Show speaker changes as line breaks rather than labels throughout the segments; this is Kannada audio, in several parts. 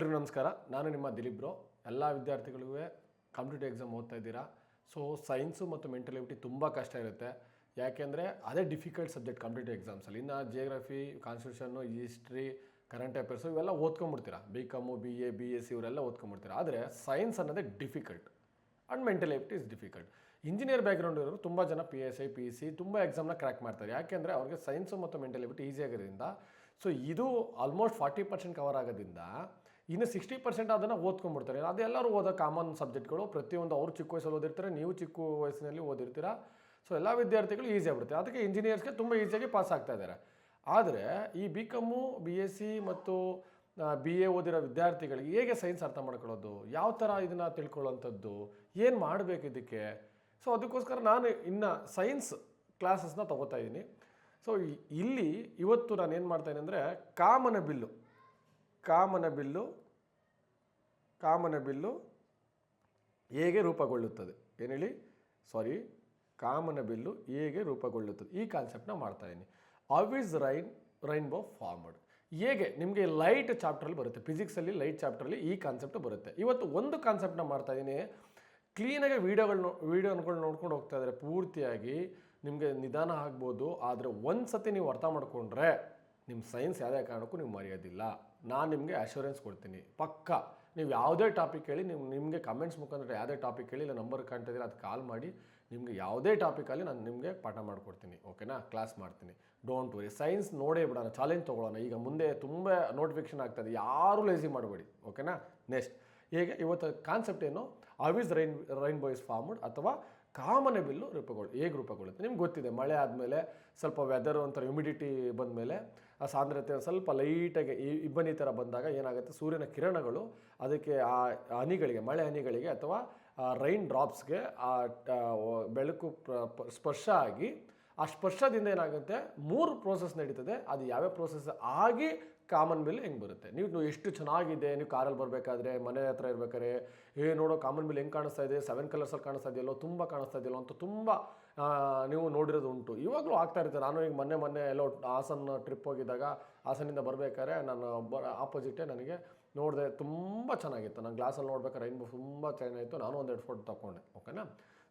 ಎಲ್ರಿಗೂ ನಮಸ್ಕಾರ. ನಾನು ನಿಮ್ಮ ದಿಲೀಪ್ ಬ್ರೋ. ಎಲ್ಲ ವಿದ್ಯಾರ್ಥಿಗಳಿಗೂ ಕಾಂಪಿಟೇಟಿವ್ ಎಕ್ಸಾಮ್ ಓದ್ತಾ ಇದ್ದೀರಾ? ಸೊ ಸೈನ್ಸು ಮತ್ತು ಮೆಂಟಲಿಟಿ ತುಂಬ ಕಷ್ಟ ಇರುತ್ತೆ. ಯಾಕೆಂದರೆ ಅದೇ ಡಿಫಿಕಲ್ಟ್ ಸಬ್ಜೆಕ್ಟ್ ಕಾಂಪಿಟೇಟಿವ್ ಎಕ್ಸಾಮ್ಸಲ್ಲಿ ಇನ್ನು geography constitution history current affairs ಇವೆಲ್ಲ ಓದ್ಕೊಂಬಿಡ್ತೀರಾ B com B A B S C ಇವರೆಲ್ಲ ಓದ್ಕೊಂಬಿಡ್ತೀರಾ ಆದರೆ ಸೈನ್ಸ್ ಅನ್ನೋದೇ difficult and mental is difficult engineer background ಇರೋರು ತುಂಬ ಜನ P S I P C ತುಂಬ ಎಕ್ಸಾಮ್ನ ಕ್ರ್ಯಾಕ್ ಮಾಡ್ತಾರೆ. ಯಾಕೆಂದರೆ ಅವ್ರಿಗೆ ಸೈನ್ಸು ಮತ್ತು ಮೆಂಟಲ್ ಈಸಿ ಆಗಿರೋದ್ರಿಂದ. ಸೊ ಇದು ಆಲ್ಮೋಸ್ಟ್ ಫಾರ್ಟಿ ಪರ್ಸೆಂಟ್ ಕವರ್ ಆಗೋದ್ರಿಂದ ಇನ್ನು ಸಿಕ್ಸ್ಟಿ ಪರ್ಸೆಂಟ್ ಅದನ್ನು ಓದ್ಕೊಂಡ್ಬಿಡ್ತಾರೆ. ಅದೆಲ್ಲರೂ ಓದೋ ಕಾಮನ್ ಸಬ್ಜೆಕ್ಟ್ಗಳು ಪ್ರತಿಯೊಂದು ಅವರು ಚಿಕ್ಕ ವಯಸ್ಸಲ್ಲಿ ಓದಿರ್ತಾರೆ, ನೀವು ಚಿಕ್ಕ ವಯಸ್ಸಿನಲ್ಲಿ ಓದಿರ್ತೀರಾ. ಸೊ ಎಲ್ಲ ವಿದ್ಯಾರ್ಥಿಗಳು ಈಸಿ ಆಗ್ಬಿಡುತ್ತೆ. ಅದಕ್ಕೆ ಇಂಜಿನಿಯರ್ಸ್ಗೆ ತುಂಬ ಈಸಿಯಾಗಿ ಪಾಸ್ ಆಗ್ತಾ ಇದ್ದಾರೆ. ಆದರೆ ಈ B com B S C ಮತ್ತು ಬಿ ಎ ಓದಿರೋ ವಿದ್ಯಾರ್ಥಿಗಳಿಗೆ ಹೇಗೆ ಸೈನ್ಸ್ ಅರ್ಥ ಮಾಡ್ಕೊಳ್ಳೋದು? ಯಾವ ಥರ ಇದನ್ನು ತಿಳ್ಕೊಳ್ಳೋಂಥದ್ದು? ಏನು ಮಾಡಬೇಕು ಇದಕ್ಕೆ? ಸೊ ಅದಕ್ಕೋಸ್ಕರ ನಾನು ಇನ್ನು ಸೈನ್ಸ್ ಕ್ಲಾಸಸ್ನ ತೊಗೋತಾ ಇದ್ದೀನಿ. ಸೊ ಇಲ್ಲಿ ಇವತ್ತು ನಾನು ಏನು ಮಾಡ್ತಾಯಿದ್ದೀನಿ ಅಂದರೆ ಕಾಮನ ಬಿಲ್ಲು ಕಾಮನ ಬಿಲ್ಲು ಕಾಮನ ಬಿಲ್ಲು ಹೇಗೆ ರೂಪಗೊಳ್ಳುತ್ತದೆ? ಏನು ಹೇಳಿ? ಸಾರಿ ಕಾಮನ ಬಿಲ್ಲು ಹೇಗೆ ರೂಪಗೊಳ್ಳುತ್ತದೆ? ಈ ಕಾನ್ಸೆಪ್ಟ್ನ ಮಾಡ್ತಾಯಿದ್ದೀನಿ ಅವ್ ಇಸ್ ರೈನ್ ರೈನ್ಬೋ ಫಾರ್ಮಡ್ ಹೇಗೆ? ನಿಮಗೆ ಲೈಟ್ ಚಾಪ್ಟ್ರಲ್ಲಿ ಬರುತ್ತೆ. ಫಿಸಿಕ್ಸಲ್ಲಿ ಲೈಟ್ ಚಾಪ್ಟ್ರಲ್ಲಿ ಈ ಕಾನ್ಸೆಪ್ಟ್ ಬರುತ್ತೆ. ಇವತ್ತು ಒಂದು ಕಾನ್ಸೆಪ್ಟ್ನ ಮಾಡ್ತಾಯಿದ್ದೀನಿ ಕ್ಲೀನಾಗಿ ವೀಡಿಯೋಗಳು ವೀಡಿಯೋಗಳು ನೋಡ್ಕೊಂಡು ಹೋಗ್ತಾ ಇದ್ದಾರೆ ಪೂರ್ತಿಯಾಗಿ ನಿಮಗೆ ನಿಧಾನ ಆಗ್ಬೋದು. ಆದರೆ ಒಂದು ಸತಿ ನೀವು ಅರ್ಥ ಮಾಡಿಕೊಂಡ್ರೆ ನಿಮ್ಮ ಸೈನ್ಸ್ ಯಾವುದೇ ಕಾರಣಕ್ಕೂ ನೀವು ಮರೆಯೋದಿಲ್ಲ. ನಾನು ನಿಮಗೆ ಅಶ್ಯೂರೆನ್ಸ್ ಕೊಡ್ತೀನಿ. ಪಕ್ಕ. ನೀವು ಯಾವುದೇ ಟಾಪಿಕ್ ಹೇಳಿ ನೀವು ನಿಮಗೆ ಕಮೆಂಟ್ಸ್ ಮುಖಾಂತರ ಯಾವುದೇ ಟಾಪಿಕ್ ಹೇಳಿ, ಇಲ್ಲ ನಂಬರ್ ಕಾಣ್ತಿದ್ದೀರ ಅದು ಕಾಲ್ ಮಾಡಿ, ನಿಮಗೆ ಯಾವುದೇ ಟಾಪಿಕಲ್ಲಿ ನಾನು ನಿಮಗೆ ಪಾಠ ಮಾಡಿಕೊಡ್ತೀನಿ. ಓಕೆನಾ ಕ್ಲಾಸ್ ಮಾಡ್ತೀನಿ. ಡೋಂಟ್ ವರಿ ಸೈನ್ಸ್ ನೋಡೇ ಬಿಡೋಣ ಚಾಲೆಂಜ್ ತೊಗೊಳ್ಳೋಣ. ಈಗ ಮುಂದೆ ತುಂಬ ನೋಟಿಫಿಕೇಶನ್ ಆಗ್ತದೆ ಯಾರೂ ಲೇಸಿ ಮಾಡಬೇಡಿ. ಓಕೆನಾ ನೆಕ್ಸ್ಟ್ ಹೇಗೆ ಇವತ್ತು ಕಾನ್ಸೆಪ್ಟ್ ಏನು? How is rain rainbows formed ಅಥವಾ ಕಾಮನ್ ಬಿಲ್ಲು ರೂಪಗೊಳ್ಳಿ ಹೇಗೆ ರೂಪಗೊಳ್ಳುತ್ತೆ? ನಿಮ್ಗೆ ಗೊತ್ತಿದೆ. ಮಳೆ ಆದಮೇಲೆ ಸ್ವಲ್ಪ ವೆದರ್ ಒಂಥರ ಹ್ಯುಮಿಡಿಟಿ ಬಂದಮೇಲೆ ಆ ಸಾಂದ್ರತೆ ಸ್ವಲ್ಪ ಲೈಟಾಗಿ ಇಬ್ಬನಿ ಥರ ಬಂದಾಗ ಏನಾಗುತ್ತೆ? ಸೂರ್ಯನ ಕಿರಣಗಳು ಅದಕ್ಕೆ ಆ ಹನಿಗಳಿಗೆ, ಮಳೆ ಹನಿಗಳಿಗೆ ಅಥವಾ ರೈನ್ ಡ್ರಾಪ್ಸ್ಗೆ ಆ ಬೆಳಕು ಪ್ರ- ಸ್ಪರ್ಶ ಆಗಿ ಆ ಸ್ಪರ್ಶದಿಂದ ಏನಾಗುತ್ತೆ? ಮೂರು ಪ್ರೋಸೆಸ್ ನಡೀತದೆ. ಅದು ಯಾವ್ಯಾವ ಪ್ರೋಸೆಸ್ ಆಗಿ ಕಾಮನ್ ಬಿಲ್ ಹೆಂಗೆ ಬರುತ್ತೆ? ನೀವು ಎಷ್ಟು ಚೆನ್ನಾಗಿದೆ? ನೀವು ಕಾರಲ್ಲಿ ಬರಬೇಕಾದ್ರೆ, ಮನೆ ಹತ್ರ ಇರ್ಬೇಕಾದ್ರೆ, ಏ ನೋಡೋ ಕಾಮನ್ ಬಿಲ್ ಹೆಂಗೆ ಕಾಣಿಸ್ತಾ ಇದೆ? ಸೆವೆನ್ ಕಲರ್ಸಲ್ಲಿ ಕಾಣಿಸ್ತಾ ಇದೆಯಲ್ಲೋ? ತುಂಬ ಕಾಣಿಸ್ತಾ ಇದೆಯಲ್ಲೋ ಅಂತ ತುಂಬ ನೀವು ನೋಡಿರೋದು ಉಂಟು. ಇವಾಗಲೂ ಆಗ್ತಾ ಇರುತ್ತೆ. ನಾನು ಈಗ ಮೊನ್ನೆ ಮೊನ್ನೆ ಎಲ್ಲೋ ಹಾಸನ ಟ್ರಿಪ್ ಹೋಗಿದ್ದಾಗ ಹಾಸನಿಂದ ಬರಬೇಕಾದ್ರೆ ನಾನು ಬ ಆಪೋಸಿಟೇ ನನಗೆ ನೋಡಿದೆ ತುಂಬ ಚೆನ್ನಾಗಿತ್ತು. ನಾನು ಗ್ಲಾಸಲ್ಲಿ ನೋಡ್ಬೇಕಾದ್ರೆ ರೈನ್ಬೋ ತುಂಬ ಚೆನ್ನಾಗಿತ್ತು. ನಾನು ಒಂದೆರಡು ಫೋಟೋ ತಗೊಂಡೆ ಓಕೆನಾ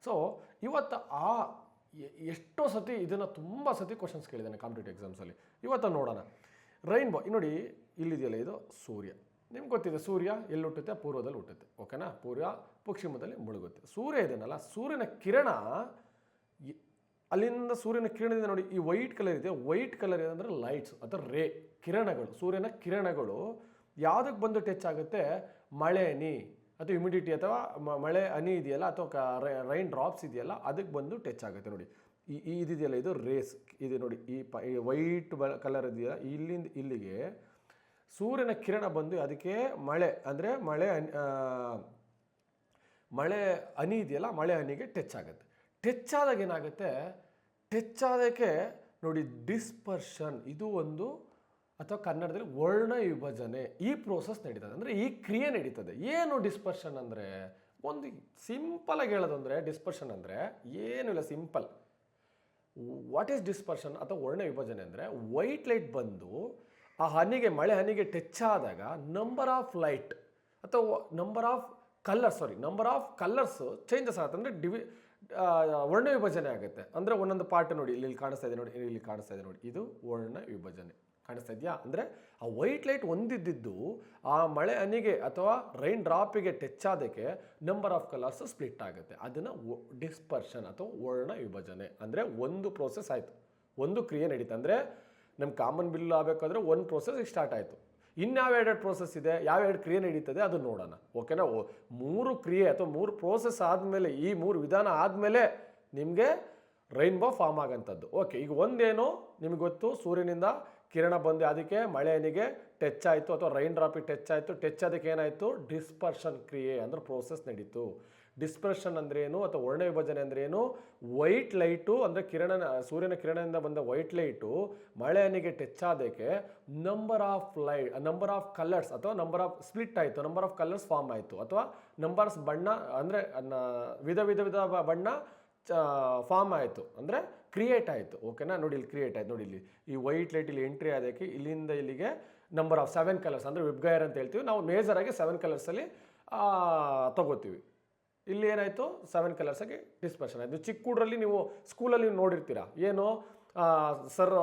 ಸೊ ಇವತ್ತು ಆ ಎಷ್ಟೋ ಸತಿ ಇದನ್ನು ತುಂಬ ಸತಿ ಕ್ವಶನ್ಸ್ ಕೇಳಿದ್ದಾನೆ ಕಾಂಪಿಟೇಟಿವ್ ಎಕ್ಸಾಮ್ಸಲ್ಲಿ ಇವತ್ತು ನೋಡೋಣ. ರೈನ್ಬೋ ನೋಡಿ ಇಲ್ಲಿದೆಯಲ್ಲ ಇದು? ಸೂರ್ಯ. ನಿಮ್ಗೆ ಗೊತ್ತಿದೆ ಸೂರ್ಯ ಎಲ್ಲಿ ಹುಟ್ಟುತ್ತೆ? ಪೂರ್ವದಲ್ಲಿ ಹುಟ್ಟುತ್ತೆ. ಓಕೆನಾ ಪೂರ್ವ, ಪಶ್ಚಿಮದಲ್ಲಿ ಮುಳುಗುತ್ತೆ. ಸೂರ್ಯ ಇದನ್ನಲ್ಲ ಸೂರ್ಯನ ಕಿರಣ ಅಲ್ಲಿಂದ ಸೂರ್ಯನ ಕಿರಣದಿಂದ ನೋಡಿ, ಈ ವೈಟ್ ಕಲರ್ ಇದೆ ವೈಟ್ ಕಲರ್ ಏನಂದರೆ ಲೈಟ್ಸ್ ಅಥವಾ ರೇ ಕಿರಣಗಳು. ಸೂರ್ಯನ ಕಿರಣಗಳು ಯಾವುದಕ್ಕೆ ಬಂದು ಟಚ್ ಆಗುತ್ತೆ? ಮಳೆ, ಹನಿ, ಅಥವಾ ಹ್ಯುಮಿಡಿಟಿ ಅಥವಾ ಮಳೆ, ಹನಿ ಇದೆಯಲ್ಲ, ಅಥವಾ ರೈನ್ ಡ್ರಾಪ್ಸ್ ಇದೆಯಲ್ಲ ಅದಕ್ಕೆ ಬಂದು ಟಚ್ ಆಗುತ್ತೆ ನೋಡಿ. ಈ ಇದಿದೆಯಲ್ಲ ಇದು ರೇಸ್ ಇದು ನೋಡಿ, ಈ ಪ, ಈ ವೈಟ್ ಬ ಕಲರ್ ಇದೆಯಲ್ಲ, ಇಲ್ಲಿಂದ ಇಲ್ಲಿಗೆ ಸೂರ್ಯನ ಕಿರಣ ಬಂದು ಅದಕ್ಕೆ ಮಳೆ, ಅಂದರೆ ಮಳೆ ಮಳೆ, ಹನಿ ಇದೆಯಲ್ಲ, ಮಳೆ, ಹನಿಗೆ ಟಚ್ ಆಗುತ್ತೆ. ಟಚ್ ಏನಾಗುತ್ತೆ? ಟಚ್ ನೋಡಿ ಡಿಸ್ಪರ್ಷನ್, ಇದು ಒಂದು ಅಥವಾ ಕನ್ನಡದಲ್ಲಿ ವರ್ಣ ವಿಭಜನೆ ಈ ಪ್ರೋಸೆಸ್ ನಡೀತದೆ. ಅಂದರೆ ಈ ಕ್ರಿಯೆ ನಡೀತದೆ. ಏನು ಡಿಸ್ಪರ್ಷನ್ ಅಂದರೆ? ಒಂದು ಸಿಂಪಲಾಗಿ ಹೇಳೋದಂದರೆ ಡಿಸ್ಪರ್ಷನ್ ಅಂದರೆ ಏನೂ ಇಲ್ಲ ಸಿಂಪಲ್ ವಾಟ್ ಈಸ್ ಡಿಸ್ಪರ್ಷನ್ ಅಥವಾ ವರ್ಣ ವಿಭಜನೆ ಅಂದರೆ ವೈಟ್ ಲೈಟ್ ಬಂದು ಆ ಹನಿಗೆ, ಮಳೆ ಹನಿಗೆ ಟಚ್ ಆದಾಗ ನಂಬರ್ ಆಫ್ ಲೈಟ್ ಅಥವಾ number of colours sorry number of colours changes ಆಗುತ್ತೆ. ಅಂದರೆ ಡಿವಿ ವರ್ಣ ವಿಭಜನೆ ಆಗುತ್ತೆ. ಅಂದರೆ ಒಂದೊಂದು ಪಾರ್ಟ್ ನೋಡಿ, ಇಲ್ಲಿ ಕಾಣಿಸ್ತಾ ಇದೆ ನೋಡಿ, ಇಲ್ಲಿ ಕಾಣಿಸ್ತಾ ಇದೆ ನೋಡಿ. ಇದು ವರ್ಣ ವಿಭಜನೆ. ಕಾಣಿಸ್ತಾ ಇದೆಯಾ? ಅಂದರೆ ಆ ವೈಟ್ ಲೈಟ್ ಒಂದಿದ್ದಿದ್ದು ಆ ಮಳೆ ಹನಿಗೆ ಅಥವಾ ರೈನ್ ಡ್ರಾಪಿಗೆ ಟಚ್ ಆದಕ್ಕೆ ನಂಬರ್ ಆಫ್ ಕಲರ್ಸ್ ಸ್ಪ್ಲಿಟ್ ಆಗುತ್ತೆ. ಅದನ್ನು ಡಿಸ್ಪರ್ಷನ್ ಅಥವಾ ವರ್ಣ ವಿಭಜನೆ ಅಂದರೆ ಒಂದು ಪ್ರೋಸೆಸ್ ಆಯಿತು. ಒಂದು ಕ್ರಿಯೆ ನಡೀತು. ಅಂದರೆ ನಮ್ಮ ಕಾಮನ್ ಬಿಲ್ ಆಗಬೇಕಾದ್ರೆ ಒಂದು ಪ್ರೋಸೆಸ್ ಸ್ಟಾರ್ಟ್ ಆಯಿತು. ಇನ್ಯಾವ ಎರಡು ಪ್ರೋಸೆಸ್ ಇದೆ ಯಾವ ಎರಡು ಕ್ರಿಯೆ ನಡೀತದೆ ಅದು ನೋಡೋಣ. ಓಕೆನಾ ಮೂರು ಕ್ರಿಯೆ ಅಥವಾ ಮೂರು ಪ್ರೋಸೆಸ್ ಆದಮೇಲೆ, ಈ ಮೂರು ವಿಧಾನ ಆದಮೇಲೆ ನಿಮಗೆ ರೈನ್ಬೋ ಫಾರ್ಮ್ ಆಗೋಂಥದ್ದು. ಓಕೆ ಈಗ ಒಂದೇನು, ನಿಮಗೆ ಗೊತ್ತು, ಸೂರ್ಯನಿಂದ ಕಿರಣ ಬಂದು ಅದಕ್ಕೆ ಮಳೆಯನಿಗೆ ಟಚ್ ಆಯಿತು ಅಥವಾ ರೈನ್ ಡ್ರಾಪಿಗೆ ಟಚ್ ಆಯಿತು ಟಚ್ ಅದಕ್ಕೆ ಏನಾಯಿತು? ಡಿಸ್ಪರ್ಷನ್ ಕ್ರಿಯೆ ಅಂದ್ರೆ ಪ್ರೋಸೆಸ್ ನಡೀತು. ಡಿಸ್ಪರ್ಷನ್ ಅಂದ್ರೆ ಏನು ಅಥವಾ ವರ್ಣ ವಿಭಜನೆ ಅಂದ್ರೆ ಏನು? ವೈಟ್ ಲೈಟು ಅಂದರೆ ಕಿರಣ, ಸೂರ್ಯನ ಕಿರಣದಿಂದ ಬಂದ ವೈಟ್ ಲೈಟು ಮಳೆಯನಿಗೆ touch ಆದಕ್ಕೆ number of light number of colours ಅಥವಾ ನಂಬರ್ ಆಫ್ ಸ್ಪ್ಲಿಟ್ ಆಯಿತು ನಂಬರ್ ಆಫ್ ಕಲರ್ಸ್ ಫಾರ್ಮ್ ಆಯಿತು. ಅಥವಾ ನಂಬರ್ಸ್ ಬಣ್ಣ ಅಂದರೆ ವಿಧ ವಿಧ ವಿಧ ಬಣ್ಣ ಫಾರ್ಮ್ ಆಯಿತು. ಅಂದರೆ ಕ್ರಿಯೇಟ್ ಆಯಿತು. ಓಕೆನಾ ನೋಡಿ ಇಲ್ಲಿ ಕ್ರಿಯೇಟ್ ಆಯ್ತು. ನೋಡಿ ಇಲ್ಲಿ ಈ ವೈಟ್ ಲೈಟ್ ಇಲ್ಲಿ ಎಂಟ್ರಿ ಆದಕ್ಕೆ ಇಲ್ಲಿಂದ ಇಲ್ಲಿಗೆ ನಂಬರ್ ಆಫ್ ಸೆವೆನ್ ಕಲರ್ಸ್ ಅಂದರೆ ವಿಬ್ಗೈರ್ ಅಂತ ಹೇಳ್ತೀವಿ. ನಾವು ಮೇಜರಾಗಿ ಸೆವೆನ್ ಕಲರ್ಸಲ್ಲಿ ತಗೋತೀವಿ. ಇಲ್ಲಿ ಏನಾಯಿತು? ಸೆವೆನ್ ಕಲರ್ಸಾಗಿ ಡಿಸ್ಪರ್ಷನ್ ಆಯಿತು. ಚಿಕ್ಕ ಹುಡ್ರಲ್ಲಿ ನೀವು ಸ್ಕೂಲಲ್ಲಿ ನೋಡಿರ್ತೀರ? ಏನು? ಸರ್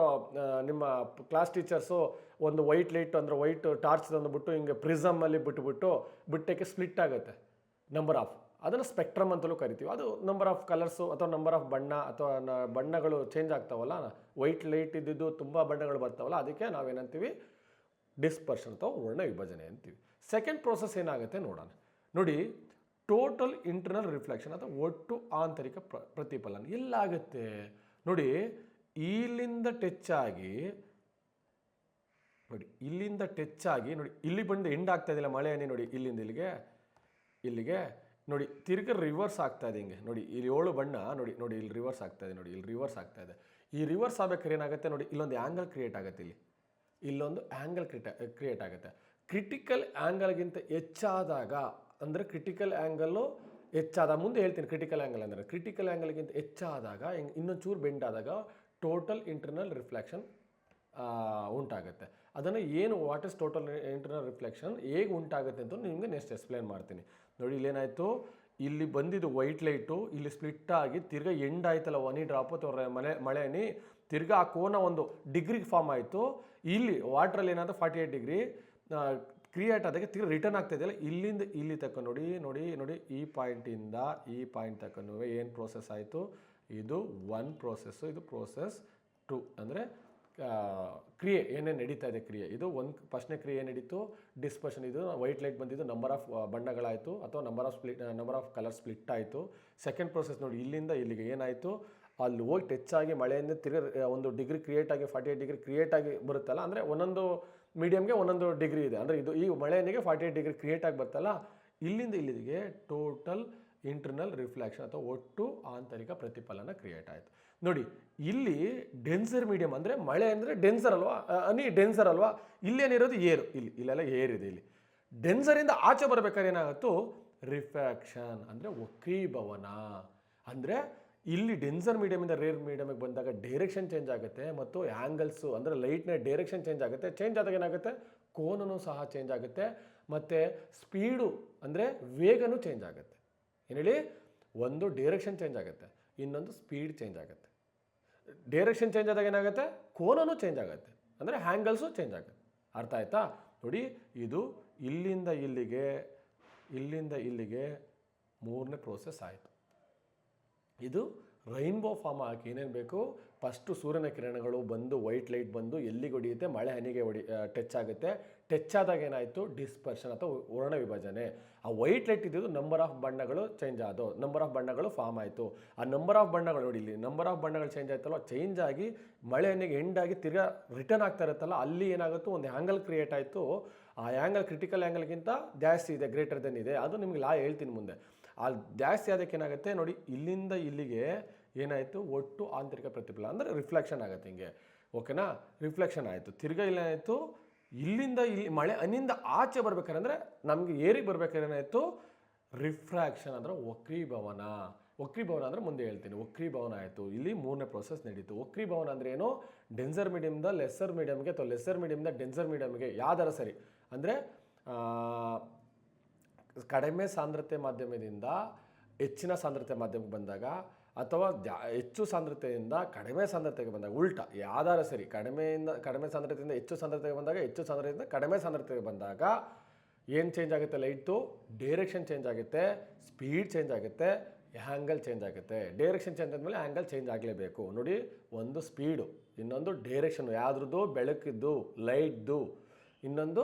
ನಿಮ್ಮ ಕ್ಲಾಸ್ ಟೀಚರ್ಸು ಒಂದು ವೈಟ್ ಲೈಟ್ ಅಂದರೆ ವೈಟ್ ಟಾರ್ಚ್ ತಂದುಬಿಟ್ಟು ಹಿಂಗೆ ಪ್ರಿಸಮಲ್ಲಿ ಬಿಟ್ಬಿಟ್ಟು ಬಿಟ್ಟಕ್ಕೆ ಸ್ಪ್ಲಿಟ್ ಆಗುತ್ತೆ. ನಂಬರ್ ಆಫ್ ಅದನ್ನು ಸ್ಪೆಕ್ಟ್ರಮ್ ಅಂತಲೂ ಕರಿತೀವಿ. ಅದು ನಂಬರ್ ಆಫ್ ಕಲರ್ಸು ಅಥವಾ ನಂಬರ್ ಆಫ್ ಬಣ್ಣ ಅಥವಾ ಬಣ್ಣಗಳು ಚೇಂಜ್ ಆಗ್ತಾವಲ್ಲ? ವೈಟ್ ಲೈಟ್ ಇದ್ದಿದ್ದು ತುಂಬ ಬಣ್ಣಗಳು ಬರ್ತಾವಲ್ಲ? ಅದಕ್ಕೆ ನಾವೇನಂತೀವಿ? ಡಿಸ್ಪರ್ಷನ್ ಅಥವಾ ವರ್ಣ ವಿಭಜನೆ ಅಂತೀವಿ. ಸೆಕೆಂಡ್ ಪ್ರೋಸೆಸ್ ಏನಾಗುತ್ತೆ ನೋಡೋಣ. ನೋಡಿ ಟೋಟಲ್ ಇಂಟರ್ನಲ್ ರಿಫ್ಲೆಕ್ಷನ್ ಅಥವಾ ಒಟ್ಟು ಆಂತರಿಕ ಪ್ರ, ಪ್ರತಿಫಲನ ಎಲ್ಲಾಗುತ್ತೆ. ನೋಡಿ, ಇಲ್ಲಿಂದ ಟಚ್ ಆಗಿ, ನೋಡಿ, ಇಲ್ಲಿಂದ ಟಚ್ ಆಗಿ, ನೋಡಿ, ಇಲ್ಲಿ ಬಂದು ಎಂಡ್ ಆಗ್ತಾ ಇದೆಯಲ್ಲ ಮಳೆ ಹನಿ ನೋಡಿ, ಇಲ್ಲಿಂದ ಇಲ್ಲಿಗೆ ಇಲ್ಲಿಗೆ, ನೋಡಿ, ತಿರ್ಗ ರಿವರ್ಸ್ ಆಗ್ತಾ ಇದೆ ಹಿಂಗೆ. ನೋಡಿ, ಇಲ್ಲಿ ಏಳು ಬಣ್ಣ, ನೋಡಿ ನೋಡಿ, ಇಲ್ಲಿ ರಿವರ್ಸ್ ಆಗ್ತಾ ಇದೆ, ನೋಡಿ, ಇಲ್ಲಿ ರಿವರ್ಸ್ ಆಗ್ತಾ ಇದೆ. ಈ ರಿವರ್ಸ್ ಆಗ್ಬೇಕಾದ್ರೆ ಏನಾಗುತ್ತೆ, ನೋಡಿ, ಇಲ್ಲೊಂದು ಆ್ಯಂಗಲ್ ಕ್ರಿಯೇಟ್ ಆಗುತ್ತೆ ಇಲ್ಲಿ. ಇಲ್ಲೊಂದು ಆ್ಯಂಗಲ್ ಕ್ರಿಯೇಟ್ ಕ್ರಿಯೇಟ್ ಆಗುತ್ತೆ. ಕ್ರಿಟಿಕಲ್ ಆ್ಯಂಗಲ್ಗಿಂತ ಹೆಚ್ಚಾದಾಗ ಅಂದರೆ ಕ್ರಿಟಿಕಲ್ ಆ್ಯಂಗಲ್ಲು ಹೆಚ್ಚಾದ. ಮುಂದೆ ಹೇಳ್ತೀನಿ ಕ್ರಿಟಿಕಲ್ ಆ್ಯಂಗಲ್ ಅಂದರೆ. ಕ್ರಿಟಿಕಲ್ ಆ್ಯಂಗಲ್ಗಿಂತ ಹೆಚ್ಚಾದಾಗ ಇನ್ನೊಂಚೂರು ಬೆಂಡ್ ಆದಾಗ ಟೋಟಲ್ ಇಂಟರ್ನಲ್ ರಿಫ್ಲೆಕ್ಷನ್ ಉಂಟಾಗುತ್ತೆ. ಅದನ್ನು ಏನು what is total internal reflection ಹೇಗೆ ಉಂಟಾಗುತ್ತೆ ಅಂತ ನಿಮಗೆ ನೆಕ್ಸ್ಟ್ ಎಕ್ಸ್ಪ್ಲೇನ್ ಮಾಡ್ತೀನಿ. ನೋಡಿ, ಇಲ್ಲೇನಾಯಿತು? ಇಲ್ಲಿ ಬಂದಿದ್ದು ವೈಟ್ ಲೈಟು ಇಲ್ಲಿ ಸ್ಪ್ಲಿಟ್ ಆಗಿ ತಿರ್ಗಾ ಎಂಡ್ ಆಯ್ತಲ್ಲ ಒನಿ ಡ್ರಾಪ್ ಅಥವಾ ಮಳೆ, ಮಳೆನಿ, ತಿರ್ಗ ತಿರ್ಗಾ ಆ ಕೋನ ಒಂದು ಡಿಗ್ರಿಗೆ ಫಾರ್ಮ್ ಆಯಿತು. ಇಲ್ಲಿ ವಾಟ್ರಲ್ಲಿ ಏನಾದರೂ ಫಾರ್ಟಿ ಏಯ್ಟ್ ಡಿಗ್ರಿ ಕ್ರಿಯೇಟ್ ಆದಾಗ ತಿರ್ಗಿ ರಿಟರ್ನ್ ಆಗ್ತಾ ಇದೆಯಲ್ಲ ಇಲ್ಲಿಂದ ಇಲ್ಲಿ ತಕ್ಕ ನೋಡಿ ನೋಡಿ ನೋಡಿ, ಈ ಪಾಯಿಂಟಿಂದ ಈ ಪಾಯಿಂಟ್ ತಕ್ಕನೂ ಏನು ಪ್ರೋಸೆಸ್ ಆಯಿತು? ಇದು ಒನ್ ಪ್ರೋಸೆಸ್ಸು ಇದು ಪ್ರೋಸೆಸ್ ಟು ಅಂದರೆ ಕ್ರಿಯೆ, ಏನೇನು ನಡೀತಾ ಇದೆ ಕ್ರಿಯೆ? ಇದು ಒಂದು ಫಸ್ಟ್ನೇ ಕ್ರಿಯೆ ನಡೀತು ಡಿಸ್ಪರ್ಷನ್ ಇದು ವೈಟ್ ಲೈಟ್ ಬಂದಿದ್ದು ನಂಬರ್ ಆಫ್ ಬಣ್ಣಗಳಾಯಿತು, ಅಥವಾ number of split number of colour split ಆಯಿತು. ಸೆಕೆಂಡ್ ಪ್ರೋಸೆಸ್ ನೋಡಿ, ಇಲ್ಲಿಂದ ಇಲ್ಲಿಗೆ ಏನಾಯಿತು? ಅಲ್ಲಿ ಹೋಗಿ ಟಚ್ ಆಗಿ ಮಳೆಯಿಂದ ತಿರ್ಗ ಒಂದು ಡಿಗ್ರಿ ಕ್ರಿಯೇಟ್ ಆಗಿ ಫಾರ್ಟಿ ಏಟ್ ಡಿಗ್ರಿ ಕ್ರಿಯೇಟ್ ಆಗಿ ಬರುತ್ತಲ್ಲ, ಅಂದರೆ ಒಂದೊಂದು ಮೀಡಿಯಮ್ಗೆ ಒಂದೊಂದು ಡಿಗ್ರಿ ಇದೆ. ಅಂದರೆ ಇದು ಈ ಮಳೆನಿಗೆ ಫಾರ್ಟಿ ಏಟ್ ಡಿಗ್ರಿ ಕ್ರಿಯೇಟ್ ಆಗಿ ಬರ್ತಲ್ಲ ಇಲ್ಲಿಂದ ಇಲ್ಲಿಗೆ ಟೋಟಲ್ ಇಂಟರ್ನಲ್ ರಿಫ್ಲೆಕ್ಷನ್ ಅಥವಾ ಒಟ್ಟು ಆಂತರಿಕ ಪ್ರತಿಫಲನ ಕ್ರಿಯೇಟ್ ಆಯಿತು. ನೋಡಿ, ಇಲ್ಲಿ ಡೆನ್ಸರ್ ಮೀಡಿಯಮ್ ಅಂದರೆ ಮಳೆ ಅಂದರೆ ಡೆನ್ಸರ್ ಅಲ್ವಾ? ಅನಿ ಡೆನ್ಸರ್ ಅಲ್ವಾ? ಇಲ್ಲೇನಿರೋದು ಏರು. ಇಲ್ಲಿ, ಇಲ್ಲೆಲ್ಲ ಇದೆ ಇಲ್ಲಿ. ಡೆನ್ಸರಿಂದ ಆಚೆ ಬರಬೇಕಾದ್ರೆ ಏನಾಗುತ್ತೋ? ರಿಫ್ಯಾಕ್ಷನ್ ಅಂದರೆ ವಕ್ರೀಭವನ. ಅಂದರೆ ಇಲ್ಲಿ ಡೆನ್ಸರ್ ಮೀಡಿಯಮಿಂದ ರೇರ್ ಮೀಡಿಯಮಿಗೆ ಬಂದಾಗ ಡೈರೆಕ್ಷನ್ ಚೇಂಜ್ ಆಗುತ್ತೆ ಮತ್ತು ಆ್ಯಂಗಲ್ಸು ಅಂದರೆ ಲೈಟ್ನ ಡೈರೆಕ್ಷನ್ ಚೇಂಜ್ ಆಗುತ್ತೆ. ಚೇಂಜ್ ಆದಾಗ ಏನಾಗುತ್ತೆ? ಕೋನೂ ಸಹ ಚೇಂಜ್ ಆಗುತ್ತೆ ಮತ್ತು ಸ್ಪೀಡು ಅಂದರೆ ವೇಗನೂ ಚೇಂಜ್ ಆಗುತ್ತೆ. ಏನು ಹೇಳಿ? ಒಂದು ಡೈರೆಕ್ಷನ್ ಚೇಂಜ್ ಆಗುತ್ತೆ, ಇನ್ನೊಂದು ಸ್ಪೀಡ್ ಚೇಂಜ್ ಆಗುತ್ತೆ. ಡೈರೆಕ್ಷನ್ ಚೇಂಜ್ ಆದಾಗ ಏನಾಗುತ್ತೆ? ಕೋನೂ ಚೇಂಜ್ ಆಗುತ್ತೆ, ಅಂದರೆ ಹ್ಯಾಂಗಲ್ಸು ಚೇಂಜ್ ಆಗುತ್ತೆ. ಅರ್ಥ ಆಯ್ತಾ? ನೋಡಿ, ಇದು ಇಲ್ಲಿಂದ ಇಲ್ಲಿಗೆ ಇಲ್ಲಿಂದ ಇಲ್ಲಿಗೆ ಮೂರನೇ ಪ್ರೋಸೆಸ್ ಆಯಿತು. ಇದು ರೈನ್ಬೋ ಫಾರ್ಮ್ ಹಾಕಿ ಏನೇನು ಬೇಕು? ಫಸ್ಟು ಸೂರ್ಯನ ಕಿರಣಗಳು ಬಂದು ವೈಟ್ ಲೈಟ್ ಬಂದು ಎಲ್ಲಿಗೆ ಹೊಡಿಯುತ್ತೆ ಮಳೆ ಹನಿಗೆ ಹೊಡಿ ಟಚ್ ಆಗುತ್ತೆ. ಟಚ್ ಆದಾಗ ಏನಾಯಿತು? ಡಿಸ್ಪರ್ಷನ್ ಅಥವಾ ವರ್ಣ ವಿಭಜನೆ. ಆ ವೈಟ್ ಲೈಟ್ ಇದ್ದಿದ್ದು ನಂಬರ್ ಆಫ್ ಬಣ್ಣಗಳು ಚೇಂಜ್ ಆದವು. ನಂಬರ್ ಆಫ್ ಬಣ್ಣಗಳು ಫಾರ್ಮ್ ಆಯಿತು. ಆ ನಂಬರ್ ಆಫ್ ಬಣ್ಣಗಳು ನೋಡಿ ಇಲ್ಲಿ ನಂಬರ್ ಆಫ್ ಬಣ್ಣಗಳು ಚೇಂಜ್ ಆಯ್ತಲ್ಲ? ಚೇಂಜ್ ಆಗಿ ಮಳೆ ಹನಿಗೆ ಎಂಡ್ ಆಗಿ ತಿರ್ಗಾ ರಿಟರ್ನ್ ಆಗ್ತಾ ಇರುತ್ತಲ್ಲ, ಅಲ್ಲಿ ಏನಾಗುತ್ತೋ? ಒಂದು ಆ್ಯಂಗಲ್ ಕ್ರಿಯೇಟ್ ಆಯಿತು. ಆ ಆ್ಯಂಗಲ್ ಕ್ರಿಟಿಕಲ್ ಆ್ಯಂಗಲ್ಗಿಂತ ಜಾಸ್ತಿ ಇದೆ ಗ್ರೇಟರ್ ದೆನ್ ಇದೆ. ಅದು ನಿಮಗೆ ಲಾ ಹೇಳ್ತೀನಿ ಮುಂದೆ. ಆ ಜಾಸ್ತಿ ಅದಕ್ಕೆ ಏನಾಗುತ್ತೆ? ನೋಡಿ, ಇಲ್ಲಿಂದ ಇಲ್ಲಿಗೆ ಏನಾಯಿತು? ಒಟ್ಟು ಆಂತರಿಕ ಪ್ರತಿಫಲ ಅಂದರೆ ರಿಫ್ಲೆಕ್ಷನ್ ಆಗುತ್ತೆ ಹಿಂಗೆ. ಓಕೆನಾ ರಿಫ್ಲೆಕ್ಷನ್ ಆಯಿತು. ತಿರ್ಗಾ ಇಲ್ಲೇನಾಯಿತು? ಇಲ್ಲಿಂದ ಇಲ್ಲಿ, ಮಳೆ ಅನ್ನಿಂದ ಆಚೆ ಬರ್ಬೇಕಾದ್ರೆ ಅಂದರೆ ನಮಗೆ ಏರಿಗೆ ಬರ್ಬೇಕಾದ್ರೆ ಏನಾಯಿತು? ರಿಫ್ರಾಕ್ಷನ್ ಅಂದರೆ ವಕ್ರೀಭವನ. ವಕ್ರೀಭವನ ಅಂದರೆ ಮುಂದೆ ಹೇಳ್ತೀನಿ. ವಕ್ರೀಭವನ ಆಯಿತು. ಇಲ್ಲಿ ಮೂರನೇ ಪ್ರೊಸೆಸ್ ನಡೀತು. ವಕ್ರೀಭವನ ಅಂದರೆ ಏನು? ಡೆನ್ಸರ್ ಮೀಡಿಯಮ್ದ ಲೆಸ್ಸರ್ ಮೀಡಿಯಮ್ಗೆ ಅಥವಾ ಲೆಸ್ಸರ್ ಮೀಡಿಯಮ್ದ ಡೆನ್ಸರ್ ಮೀಡಿಯಮ್ಗೆ ಯಾವ್ದಾರ ಸರಿ. ಅಂದರೆ ಕಡಿಮೆ ಸಾಂದ್ರತೆ ಮಾಧ್ಯಮದಿಂದ ಹೆಚ್ಚಿನ ಸಾಂದ್ರತೆ ಮಾಧ್ಯಮಕ್ಕೆ ಬಂದಾಗ ಅಥವಾ ಹೆಚ್ಚು ಸಾಂದ್ರತೆಯಿಂದ ಕಡಿಮೆ ಸಾಂದ್ರತೆಗೆ ಬಂದಾಗ, ಉಲ್ಟಾ ಯಾವ್ದಾರ ಸರಿ, ಕಡಿಮೆಯಿಂದ, ಕಡಿಮೆ ಸಾಂದ್ರತೆಯಿಂದ ಹೆಚ್ಚು ಸಾಂದ್ರತೆಗೆ ಬಂದಾಗ, ಹೆಚ್ಚು ಸಾಂದ್ರತೆಯಿಂದ ಕಡಿಮೆ ಸಾಂದ್ರತೆಗೆ ಬಂದಾಗ ಏನು ಚೇಂಜ್ ಆಗುತ್ತೆ ಲೈಟು ಡೈರೆಕ್ಷನ್ ಚೇಂಜ್ ಆಗುತ್ತೆ ಸ್ಪೀಡ್ ಚೇಂಜ್ ಆಗುತ್ತೆ ಆ್ಯಂಗಲ್ ಚೇಂಜ್ ಆಗುತ್ತೆ. ಡೈರೆಕ್ಷನ್ ಚೇಂಜ್ ಆದಮೇಲೆ ಆ್ಯಂಗಲ್ ಚೇಂಜ್ ಆಗಲೇಬೇಕು. ನೋಡಿ, ಒಂದು ಸ್ಪೀಡು ಇನ್ನೊಂದು ಡೈರೆಕ್ಷನ್ ಯಾವ್ದ್ರದ್ದು? ಬೆಳಕಿದ್ದು ಲೈಟ್ದು ಇನ್ನೊಂದು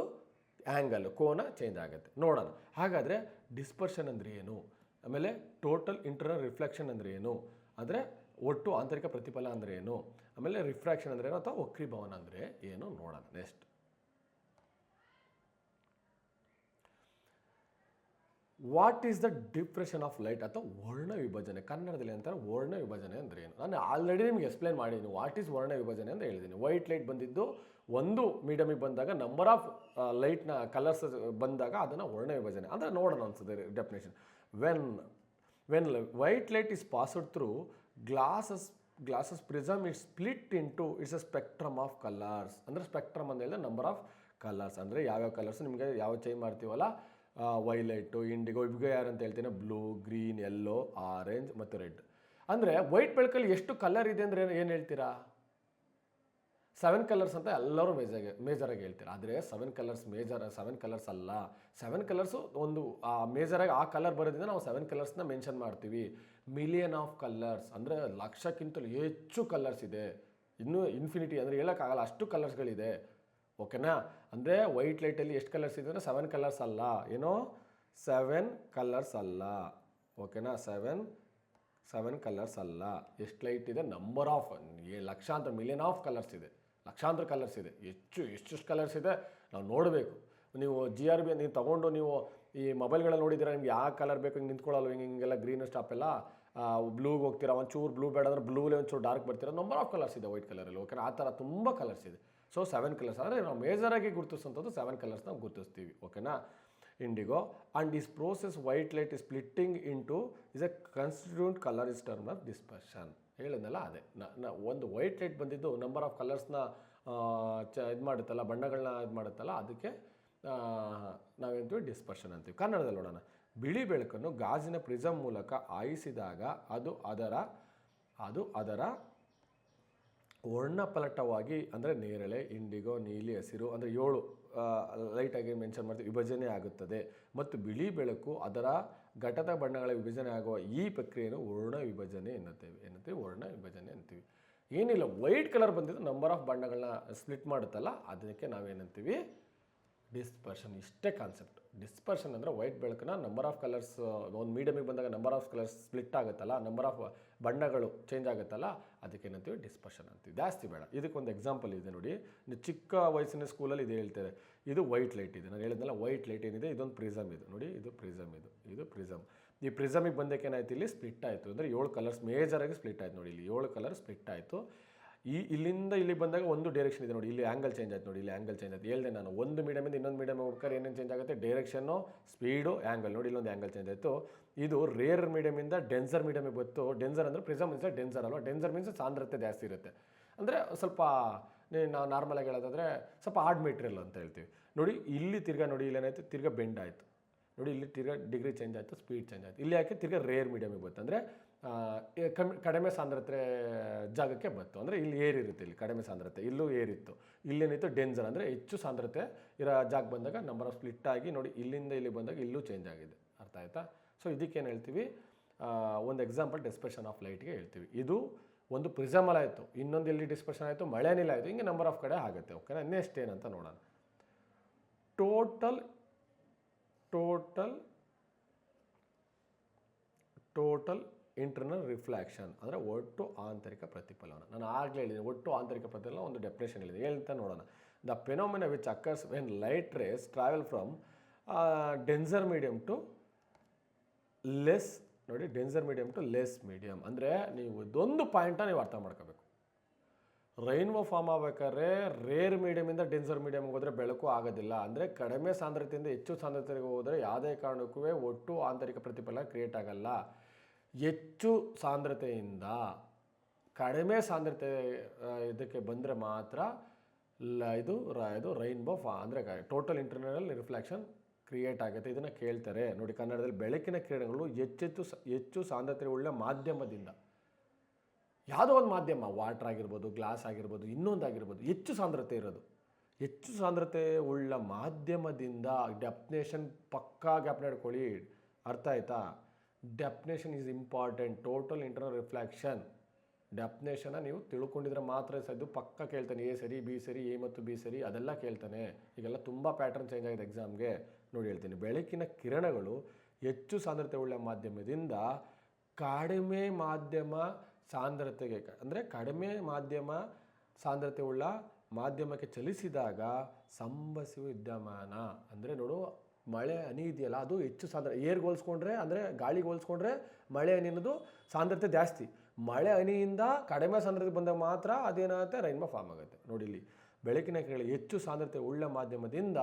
ಆ್ಯಂಗಲ್ ಕೋನ ಚೇಂಜ್ ಆಗುತ್ತೆ. ನೋಡೋಣ. ಹಾಗಾದರೆ ಡಿಸ್ಪರ್ಷನ್ ಅಂದರೆ ಏನು? ಆಮೇಲೆ ಟೋಟಲ್ ಇಂಟರ್ನಲ್ ರಿಫ್ಲೆಕ್ಷನ್ ಅಂದರೆ ಏನು? ಅಂದರೆ ಒಟ್ಟು ಆಂತರಿಕ ಪ್ರತಿಫಲ ಅಂದರೆ ಏನು? ಆಮೇಲೆ ರಿಫ್ರಾಕ್ಷನ್ ಅಂದರೆ ಏನು? ಅಥವಾ ವಕ್ರೀಭವನ ಅಂದರೆ ಏನು? ನೋಡೋಣ next what is the depression of light ಅಥವಾ ವರ್ಣ ವಿಭಜನೆ. ಕನ್ನಡದಲ್ಲಿ ಅಂತಾರೆ ವರ್ಣ ವಿಭಜನೆ ಅಂದರೆ ಏನು? ನಾನು ಆಲ್ರೆಡಿ ನಿಮಗೆ ಎಕ್ಸ್ಪ್ಲೇನ್ ಮಾಡಿದ್ದೀನಿ ವಾಟ್ ಈಸ್ ವರ್ಣ ವಿಭಜನೆ ಅಂತ ಹೇಳಿದ್ದೀನಿ ವೈಟ್ ಲೈಟ್ ಬಂದಿದ್ದು ಒಂದು ಮೀಡಿಯಮಿಗೆ ಬಂದಾಗ ನಂಬರ್ ಆಫ್ ಲೈಟ್ನ ಕಲರ್ಸ್ ಬಂದಾಗ ಅದನ್ನು ವರ್ಣ ವಿಭಜನೆ. ಅಂದರೆ ನೋಡೋಣ ಅನ್ಸುತ್ತೆ definition when when white light is passed through glasses glasses prism it split into its a spectrum of colours ಅಂದರೆ ಸ್ಪೆಕ್ಟ್ರಮ್ ಅಂತ ಹೇಳಿದ್ರೆ ನಂಬರ್ ಆಫ್ ಕಲರ್ಸ್ ಅಂದರೆ ಯಾವ್ಯಾವ ಕಲರ್ಸ್ ನಿಮಗೆ ಯಾವ ಚೇಂಜ್ ಮಾಡ್ತೀವಲ್ಲ? ವೈಲೈಟು ಇಂಡಿಗೋ ಇವಾಗ ಯಾರು ಅಂತ ಹೇಳ್ತೀನಿ? ಬ್ಲೂ ಗ್ರೀನ್ ಯೆಲ್ಲೋ ಆರೆಂಜ್ ಮತ್ತು ರೆಡ್ ಅಂದರೆ ವೈಟ್ ಬೆಳಕಲ್ಲಿ ಎಷ್ಟು ಕಲರ್ ಇದೆ ಅಂದರೆ ಏನು ಹೇಳ್ತೀರಾ? ಸೆವೆನ್ ಕಲರ್ಸ್ ಅಂತ ಎಲ್ಲರೂ ಮೇಜಾಗಿ ಮೇಜರಾಗಿ ಹೇಳ್ತಾರೆ. ಆದರೆ seven colours major seven colours ಅಲ್ಲ. ಸೆವೆನ್ ಕಲರ್ಸು ಒಂದು, ಆ ಮೇಜರಾಗಿ ಆ ಕಲರ್ ಬರೋದ್ರಿಂದ ನಾವು ಸೆವೆನ್ ಕಲರ್ಸ್ನ ಮೆನ್ಷನ್ ಮಾಡ್ತೀವಿ. ಮಿಲಿಯನ್ ಆಫ್ ಕಲರ್ಸ್ ಅಂದರೆ ಲಕ್ಷಕ್ಕಿಂತಲೂ ಹೆಚ್ಚು ಕಲರ್ಸ್ ಇದೆ. ಇನ್ನೂ ಇನ್ಫಿನಿಟಿ ಅಂದರೆ ಹೇಳೋಕ್ಕಾಗಲ್ಲ, ಅಷ್ಟು ಕಲರ್ಸ್ಗಳಿದೆ ಓಕೆನಾ ಅಂದರೆ ವೈಟ್ ಲೈಟಲ್ಲಿ ಎಷ್ಟು ಕಲರ್ಸ್ ಇದೆ ಅಂದರೆ ಸೆವೆನ್ ಕಲರ್ಸ್ ಅಲ್ಲ. ಏನೋ? ಸೆವೆನ್ ಕಲರ್ಸ್ ಅಲ್ಲ. ಓಕೆನಾ ಸೆವೆನ್ ಸೆವೆನ್ ಕಲರ್ಸ್ ಅಲ್ಲ. ಎಷ್ಟು ಲೈಟ್ ಇದೆ? ನಂಬರ್ ಆಫ್ ಲಕ್ಷಾಂತರ ಮಿಲಿಯನ್ ಆಫ್ ಕಲರ್ಸ್ ಇದೆ. ಲಕ್ಷಾಂತರ ಕಲರ್ಸ್ ಇದೆ. ಹೆಚ್ಚು, ಎಷ್ಟೆಷ್ಟು ಕಲರ್ಸ್ ಇದೆ ನಾವು ನೋಡಬೇಕು. ನೀವು ಜಿ ಆರ್ ಬಿ ನೀವು ತೊಗೊಂಡು ನೀವು ಈ ಮೊಬೈಲ್ಗಳಲ್ಲಿ ನೋಡಿದ್ದೀರಾ, ನಿಮ್ಗೆ ಯಾವ ಕಲರ್ ಬೇಕು, ಹಿಂಗೆ ನಿಂತ್ಕೊಳ್ಳಲ್ಲ ಹಿಂಗೆ, ಹಿಂಗೆಲ್ಲ ಗ್ರೀನ್ ಸ್ಟಾಪ್ ಎಲ್ಲ ಬ್ಲೂಗೆ ಹೋಗ್ತೀರಾ, ಒಂಚೂರು ಬ್ಲೂ ಬೇಡ ಅಂದ್ರೆ ಬ್ಲೂಲೇ ಒಂಚೂರು ಡಾರ್ಕ್ ಬರ್ತೀರಾ ನಂಬರ್ ಆಫ್ ಕಲರ್ಸ್ ಇದೆ ವೈಟ್ ಕಲರಲ್ಲಿ ಓಕೆ ಆ ಥರ ತುಂಬ ಕಲರ್ಸ್ ಇದೆ. ಸೊ ಸೆವೆನ್ ಕಲರ್ಸ್ ಅಂದರೆ ನಾವು ಮೇಜರಾಗಿ ಗುರುತಿಸುವಂಥದ್ದು ಸೆವೆನ್ ಕಲರ್ಸ್ ನಾವು ಗುರುತಿಸ್ತೀವಿ ಓಕೆನಾ indigo and this process white light is splitting into is a constituent colour is term of dispersion ಹೇಳಿದ್ನಲ್ಲ, ಅದೇ. ನ- ಒಂದು ವೈಟ್ ಲೈಟ್ ಬಂದಿದ್ದು ನಂಬರ್ ಆಫ್ ಕಲರ್ಸ್ನ ಚ, ಇದು ಮಾಡುತ್ತಲ್ಲ ಬಣ್ಣಗಳನ್ನ ಇದು ಮಾಡುತ್ತಲ್ಲ, ಅದಕ್ಕೆ ನಾವೇಂತೀವಿ ಡಿಸ್ಪರ್ಷನ್ ಅಂತೀವಿ. ಕನ್ನಡದಲ್ಲಿ ನೋಡೋಣ. ಬಿಳಿ ಬೆಳಕನ್ನು ಗಾಜಿನ ಪ್ರಿಸಮ್ ಮೂಲಕ ಆಯಿಸಿದಾಗ ಅದು ಅದರ ಅದು ಅದರ ವರ್ಣಪಲಟವಾಗಿ, ಅಂದರೆ ನೇರಳೆ, ಇಂಡಿಗೋ, ನೀಲಿ ಹಸಿರು, ಅಂದರೆ ಏಳು ಲೈಟಾಗಿ ಮೆನ್ಷನ್ ಮಾಡ್ತೀವಿ, ವಿಭಜನೆ ಆಗುತ್ತದೆ. ಮತ್ತು ಬಿಳಿ ಬೆಳಕು ಅದರ ಘಟದ ಬಣ್ಣಗಳ ವಿಭಜನೆ ಆಗುವ ಈ ಪ್ರಕ್ರಿಯೆಯನ್ನು ವರ್ಣ ವಿಭಜನೆ ಎನ್ನುತ್ತೇವೆ ಏನಂತೀವಿ ವರ್ಣ ವಿಭಜನೆ ಅಂತೀವಿ ಏನಿಲ್ಲ, ವೈಟ್ ಕಲರ್ ಬಂದಿದ್ದು ನಂಬರ್ ಆಫ್ ಬಣ್ಣಗಳನ್ನ ಸ್ಪ್ಲಿಟ್ ಮಾಡುತ್ತಲ್ಲ, ಅದಕ್ಕೆ ನಾವೇನಂತೀವಿ? ಡಿಸ್ಪರ್ಷನ್ ಇಷ್ಟೇ ಕಾನ್ಸೆಪ್ಟ್ ಡಿಸ್ಪರ್ಷನ್ ಅಂದರೆ ವೈಟ್ ಬೆಳಕನ್ನ ನಂಬರ್ ಆಫ್ ಕಲರ್ಸ್ ಒಂದು ಮೀಡಿಯಮಿಗೆ ಬಂದಾಗ ನಂಬರ್ ಆಫ್ ಕಲರ್ಸ್ ಸ್ಪ್ಲಿಟ್ ಆಗುತ್ತಲ್ಲ ನಂಬರ್ ಆಫ್ ಬಣ್ಣಗಳು ಚೇಂಜ್ ಆಗುತ್ತಲ್ಲ, ಅದಕ್ಕೆ ಏನಂತೀವಿ ಡಿಸ್ಪರ್ಷನ್ ಅಂತೀವಿ. ಜಾಸ್ತಿ ಬೇಡ. ಇದಕ್ಕೊಂದು ಎಕ್ಸಾಂಪಲ್ ಇದೆ ನೋಡಿ. ಚಿಕ್ಕ ವಯಸ್ಸಿನ ಸ್ಕೂಲಲ್ಲಿ ಇದು ಹೇಳ್ತಾರೆ. ಇದು ವೈಟ್ ಲೈಟ್ ಇದೆ. ನಾನು ಹೇಳಿದ್ನಲ್ಲ ವೈಟ್ ಲೈಟ್ ಏನಿದೆ? ಇದೊಂದು ಪ್ರಿಸಮ್ ಇದು. ನೋಡಿ, ಇದು ಪ್ರಿಸಮ್ ಇದು. ಇದು ಪ್ರಿಸಮ್ ಈ ಪ್ರಿಸಮಿಗೆ ಬಂದಕ್ಕೆ ಏನಾಯ್ತು? ಇಲ್ಲಿ ಸ್ಪ್ಲಿಟ್ ಆಯಿತು. ಅಂದರೆ ಏಳು ಕಲರ್ಸ್ ಮೇಜರಾಗಿ ಸ್ಪ್ಲಿಟ್ ಆಯಿತು ನೋಡಿ. ಇಲ್ಲಿ ಏಳು ಕಲರ್ ಸ್ಪ್ಲಿಟ್ ಆಯಿತು. ಈ ಇಲ್ಲಿಂದ ಇಲ್ಲಿ ಬಂದಾಗ ಒಂದು ಡೈರೆಕ್ಷನ್ ಇದೆ ನೋಡಿ, ಇಲ್ಲಿ ಆ್ಯಂಗಲ್ ಚೇಂಜ್ ಆಯ್ತು ನೋಡಿ, ಇಲ್ಲಿ ಆ್ಯಂಗಲ್ ಚೇಂಜ್ ಆಯ್ತು. ಹೇಳಿದೆ ನಾನು, ಒಂದು ಮೀಡಿಯಮಿಂದ ಇನ್ನೊಂದು ಮೀಡಿಯಮ್ ಹೋಗ್ಬೇಕಾದ್ರೆ ಏನೇನು ಚೇಂಜ್ ಆಗುತ್ತೆ? ಡೈರೆಕ್ಷನ್ನು ಸ್ಪೀಡು ಆ್ಯಂಗಲ್ ನೋಡಿ, ಇಲ್ಲೊಂದು ಆ್ಯಂಗಲ್ ಚೇಂಜ್ ಆಯಿತು. ಇದು ರೇರ್ ಮೀಡಿಯಮಿಂದ ಡೆನ್ಸರ್ ಮೀಡಿಯಮಿಗೆ ಬತ್ತು ಡೆನ್ಸರ್ ಅಂದರೆ ಪ್ರಿಸಮ್ ಮೀನ್ಸ್ ಡೆನ್ಸರ್ ಅಲ್ವಾ? ಡೆನ್ಸರ್ ಮೀನ್ಸ್ ಸಾಂದ್ರತೆ ಜಾಸ್ತಿ ಇರುತ್ತೆ. ಅಂದರೆ ಸ್ವಲ್ಪ ನಾವು ನಾರ್ಮಲಾಗಿ ಹೇಳೋದಾದರೆ ಸ್ವಲ್ಪ ಹಾರ್ಡ್ ಮೆಟೀರಿಯಲ್ ಅಂತ ಹೇಳ್ತೀವಿ. ನೋಡಿ, ಇಲ್ಲಿ ತಿರ್ಗಾ ನೋಡಿ ಇಲ್ಲೇನಾಯ್ತು ತಿರ್ಗಾ ಬೆಂಡ್ ಆಯಿತು. ನೋಡಿ, ಇಲ್ಲಿ ತಿರ್ಗಾ ಡಿಗ್ರಿ ಚೇಂಜ್ ಆಯಿತು ಸ್ಪೀಡ್ ಚೇಂಜ್ ಆಯಿತು. ಇಲ್ಲಿ ಯಾಕೆ? ತಿರ್ಗಾ ರೇರ್ ಮೀಡಿಯಮಿಗೆ ಬಂತು. ಅಂದರೆ ಕಮ್ಮಿ ಕಡಿಮೆ ಸಾಂದ್ರತೆ ಜಾಗಕ್ಕೆ ಬಂತು. ಅಂದರೆ ಇಲ್ಲಿ ಏರಿರುತ್ತೆ ಇಲ್ಲಿ, ಕಡಿಮೆ ಸಾಂದ್ರತೆ. ಇಲ್ಲೂ ಏರಿತ್ತು. ಇಲ್ಲೇನಿತ್ತು ಡೇಂಜರ್ ಅಂದರೆ ಹೆಚ್ಚು ಸಾಂದ್ರತೆ ಇರೋ ಜಾಗ ಬಂದಾಗ ನಂಬರ್ ಆಫ್ ಸ್ಪ್ಲಿಟ್ ಆಗಿ ನೋಡಿ, ಇಲ್ಲಿಂದ ಇಲ್ಲಿ ಬಂದಾಗ ಇಲ್ಲೂ ಚೇಂಜ್ ಆಗಿದೆ. ಅರ್ಥ ಆಯಿತಾ? ಸೊ ಇದಕ್ಕೇನು ಹೇಳ್ತೀವಿ? ಒಂದು ಎಕ್ಸಾಂಪಲ್ ಡಿಸ್ಪರ್ಷನ್ ಆಫ್ ಲೈಟ್ಗೆ ಹೇಳ್ತೀವಿ. ಇದು ಒಂದು ಪ್ರಿಸಮಲ್ ಆಯಿತು. ಇನ್ನೊಂದು ಇಲ್ಲಿ ಡಿಸ್ಪರ್ಷನ್ ಆಯಿತು ಮಳೆನಿಲ್ಲ ಆಯಿತು, ಹಿಂಗೆ ನಂಬರ್ ಆಫ್ ಕಡೆ ಆಗುತ್ತೆ. ಓಕೆನಾ ನೆಕ್ಸ್ಟ್ ಏನಂತ ನೋಡೋಣ. Total total total internal reflection ಅಂದರೆ ಒಟ್ಟು ಆಂತರಿಕ ಪ್ರತಿಫಲನ. ನಾನು ಆಗಲೇ ಹೇಳಿದೆ, ಒಟ್ಟು ಆಂತರಿಕ ಪ್ರತಿಫಲನ ಒಂದು ಡೆಫಿನೇಷನ್ ಹೇಳಿದೆ ಹೇಳ್ತಾ ನೋಡೋಣ. The phenomena which occurs when light rays travel from denser medium to less ನೋಡಿ denser medium to less medium ಅಂದರೆ ನೀವು ಇದೊಂದು ಪಾಯಿಂಟನ್ನು ನೀವು ಅರ್ಥ ಮಾಡ್ಕೋಬೇಕು. ರೈನ್ವೋ ಫಾರ್ಮ್ ಆಗ್ಬೇಕಾದ್ರೆ ರೇರ್ ಮೀಡಿಯಮಿಂದ ಡೆನ್ಸರ್ ಮೀಡಿಯಮ್ಗೆ ಹೋದರೆ ಬೆಳಕು ಆಗೋದಿಲ್ಲ. ಅಂದರೆ ಕಡಿಮೆ ಸಾಂದ್ರತೆಯಿಂದ ಹೆಚ್ಚು ಸಾಂದ್ರತೆಗೆ ಹೋದರೆ ಯಾವುದೇ ಕಾರಣಕ್ಕೂ ಒಟ್ಟು ಆಂತರಿಕ ಪ್ರತಿಫಲನ ಕ್ರಿಯೇಟ್ ಆಗಲ್ಲ. ಹೆಚ್ಚು ಸಾಂದ್ರತೆಯಿಂದ, ಕಡಿಮೆ ಸಾಂದ್ರತೆ ಇದಕ್ಕೆ ಬಂದರೆ ಮಾತ್ರ ಲ, ಇದು ರ, ಇದು ರೈನ್ಬೋ ಫಾ ಅಂದರೆ ಟೋಟಲ್ ಇಂಟರ್ನಲ್ ರಿಫ್ಲೆಕ್ಷನ್ ಕ್ರಿಯೇಟ್ ಆಗುತ್ತೆ. ಇದನ್ನು ಕೇಳ್ತಾರೆ. ನೋಡಿ, ಕನ್ನಡದಲ್ಲಿ ಬೆಳಕಿನ ಕಿರಣಗಳು ಹೆಚ್ಚೆಚ್ಚು ಹೆಚ್ಚು ಸಾಂದ್ರತೆ ಉಳ್ಳ ಮಾಧ್ಯಮದಿಂದ. ಯಾವುದೋ ಒಂದು ಮಾಧ್ಯಮ ವಾಟರ್ ಆಗಿರ್ಬೋದು ಗ್ಲಾಸ್ ಆಗಿರ್ಬೋದು ಇನ್ನೊಂದು ಆಗಿರ್ಬೋದು ಹೆಚ್ಚು ಸಾಂದ್ರತೆ ಇರೋದು. ಹೆಚ್ಚು ಸಾಂದ್ರತೆ ಉಳ್ಳ ಮಾಧ್ಯಮದಿಂದ ಡೆಪ್ನೇಷನ್ ಪಕ್ಕಾ ಗ್ಯಾಪ್ನ ಇಟ್ಕೊಳ್ಳಿ ಅರ್ಥ ಆಯ್ತಾ? Definition is important total internal reflection ಡೆಪ್ನೇಷನ್ನ ನೀವು ತಿಳ್ಕೊಂಡಿದ್ರೆ ಮಾತ್ರ ಸದ್ದು ಪಕ್ಕ ಕೇಳ್ತಾನೆ, ಎ ಸರಿ, ಬಿ ಸರಿ, ಎ ಮತ್ತು ಬಿ ಸರಿ, ಅದೆಲ್ಲ ಕೇಳ್ತಾನೆ. ಈಗೆಲ್ಲ ತುಂಬ ಪ್ಯಾಟರ್ನ್ ಚೇಂಜ್ ಆಗಿದೆ ಎಕ್ಸಾಮ್ಗೆ ನೋಡಿ ಹೇಳ್ತೀನಿ. ಬೆಳಕಿನ ಕಿರಣಗಳು ಹೆಚ್ಚು ಸಾಂದ್ರತೆ ಉಳ್ಳ ಮಾಧ್ಯಮದಿಂದ ಕಡಿಮೆ ಮಾಧ್ಯಮ ಸಾಂದ್ರತೆಗೆ, ಅಂದರೆ ಕಡಿಮೆ ಮಾಧ್ಯಮ ಸಾಂದ್ರತೆ ಉಳ್ಳ ಮಾಧ್ಯಮಕ್ಕೆ ಚಲಿಸಿದಾಗ ಸಂಭವಿಸುವ ವಿದ್ಯಮಾನ. ಅಂದರೆ ನೋಡು ಮಳೆ ಹನಿ ಇದೆಯಲ್ಲ ಅದು ಹೆಚ್ಚು ಸಾಂದ್ರ ಏರ್ಗೆ ಹೋಲಿಸ್ಕೊಂಡ್ರೆ ಅಂದರೆ ಗಾಳಿಗೆ ಹೋಲಿಸ್ಕೊಂಡ್ರೆ ಮಳೆ ಹನಿ ಅನ್ನೋದು ಸಾಂದ್ರತೆ ಜಾಸ್ತಿ. ಮಳೆ ಹನಿಯಿಂದ ಕಡಿಮೆ ಸಾಂದ್ರತೆ ಬಂದಾಗ ಮಾತ್ರ ಅದೇನಾಗುತ್ತೆ? ರೈನ್ಬೋ ಫಾರ್ಮ್ ಆಗುತ್ತೆ. ನೋಡಿ ಇಲ್ಲಿ, ಬೆಳಕಿನ ಕಿರಣಗಳು ಹೆಚ್ಚು ಸಾಂದ್ರತೆ ಉಳ್ಳ ಮಾಧ್ಯಮದಿಂದ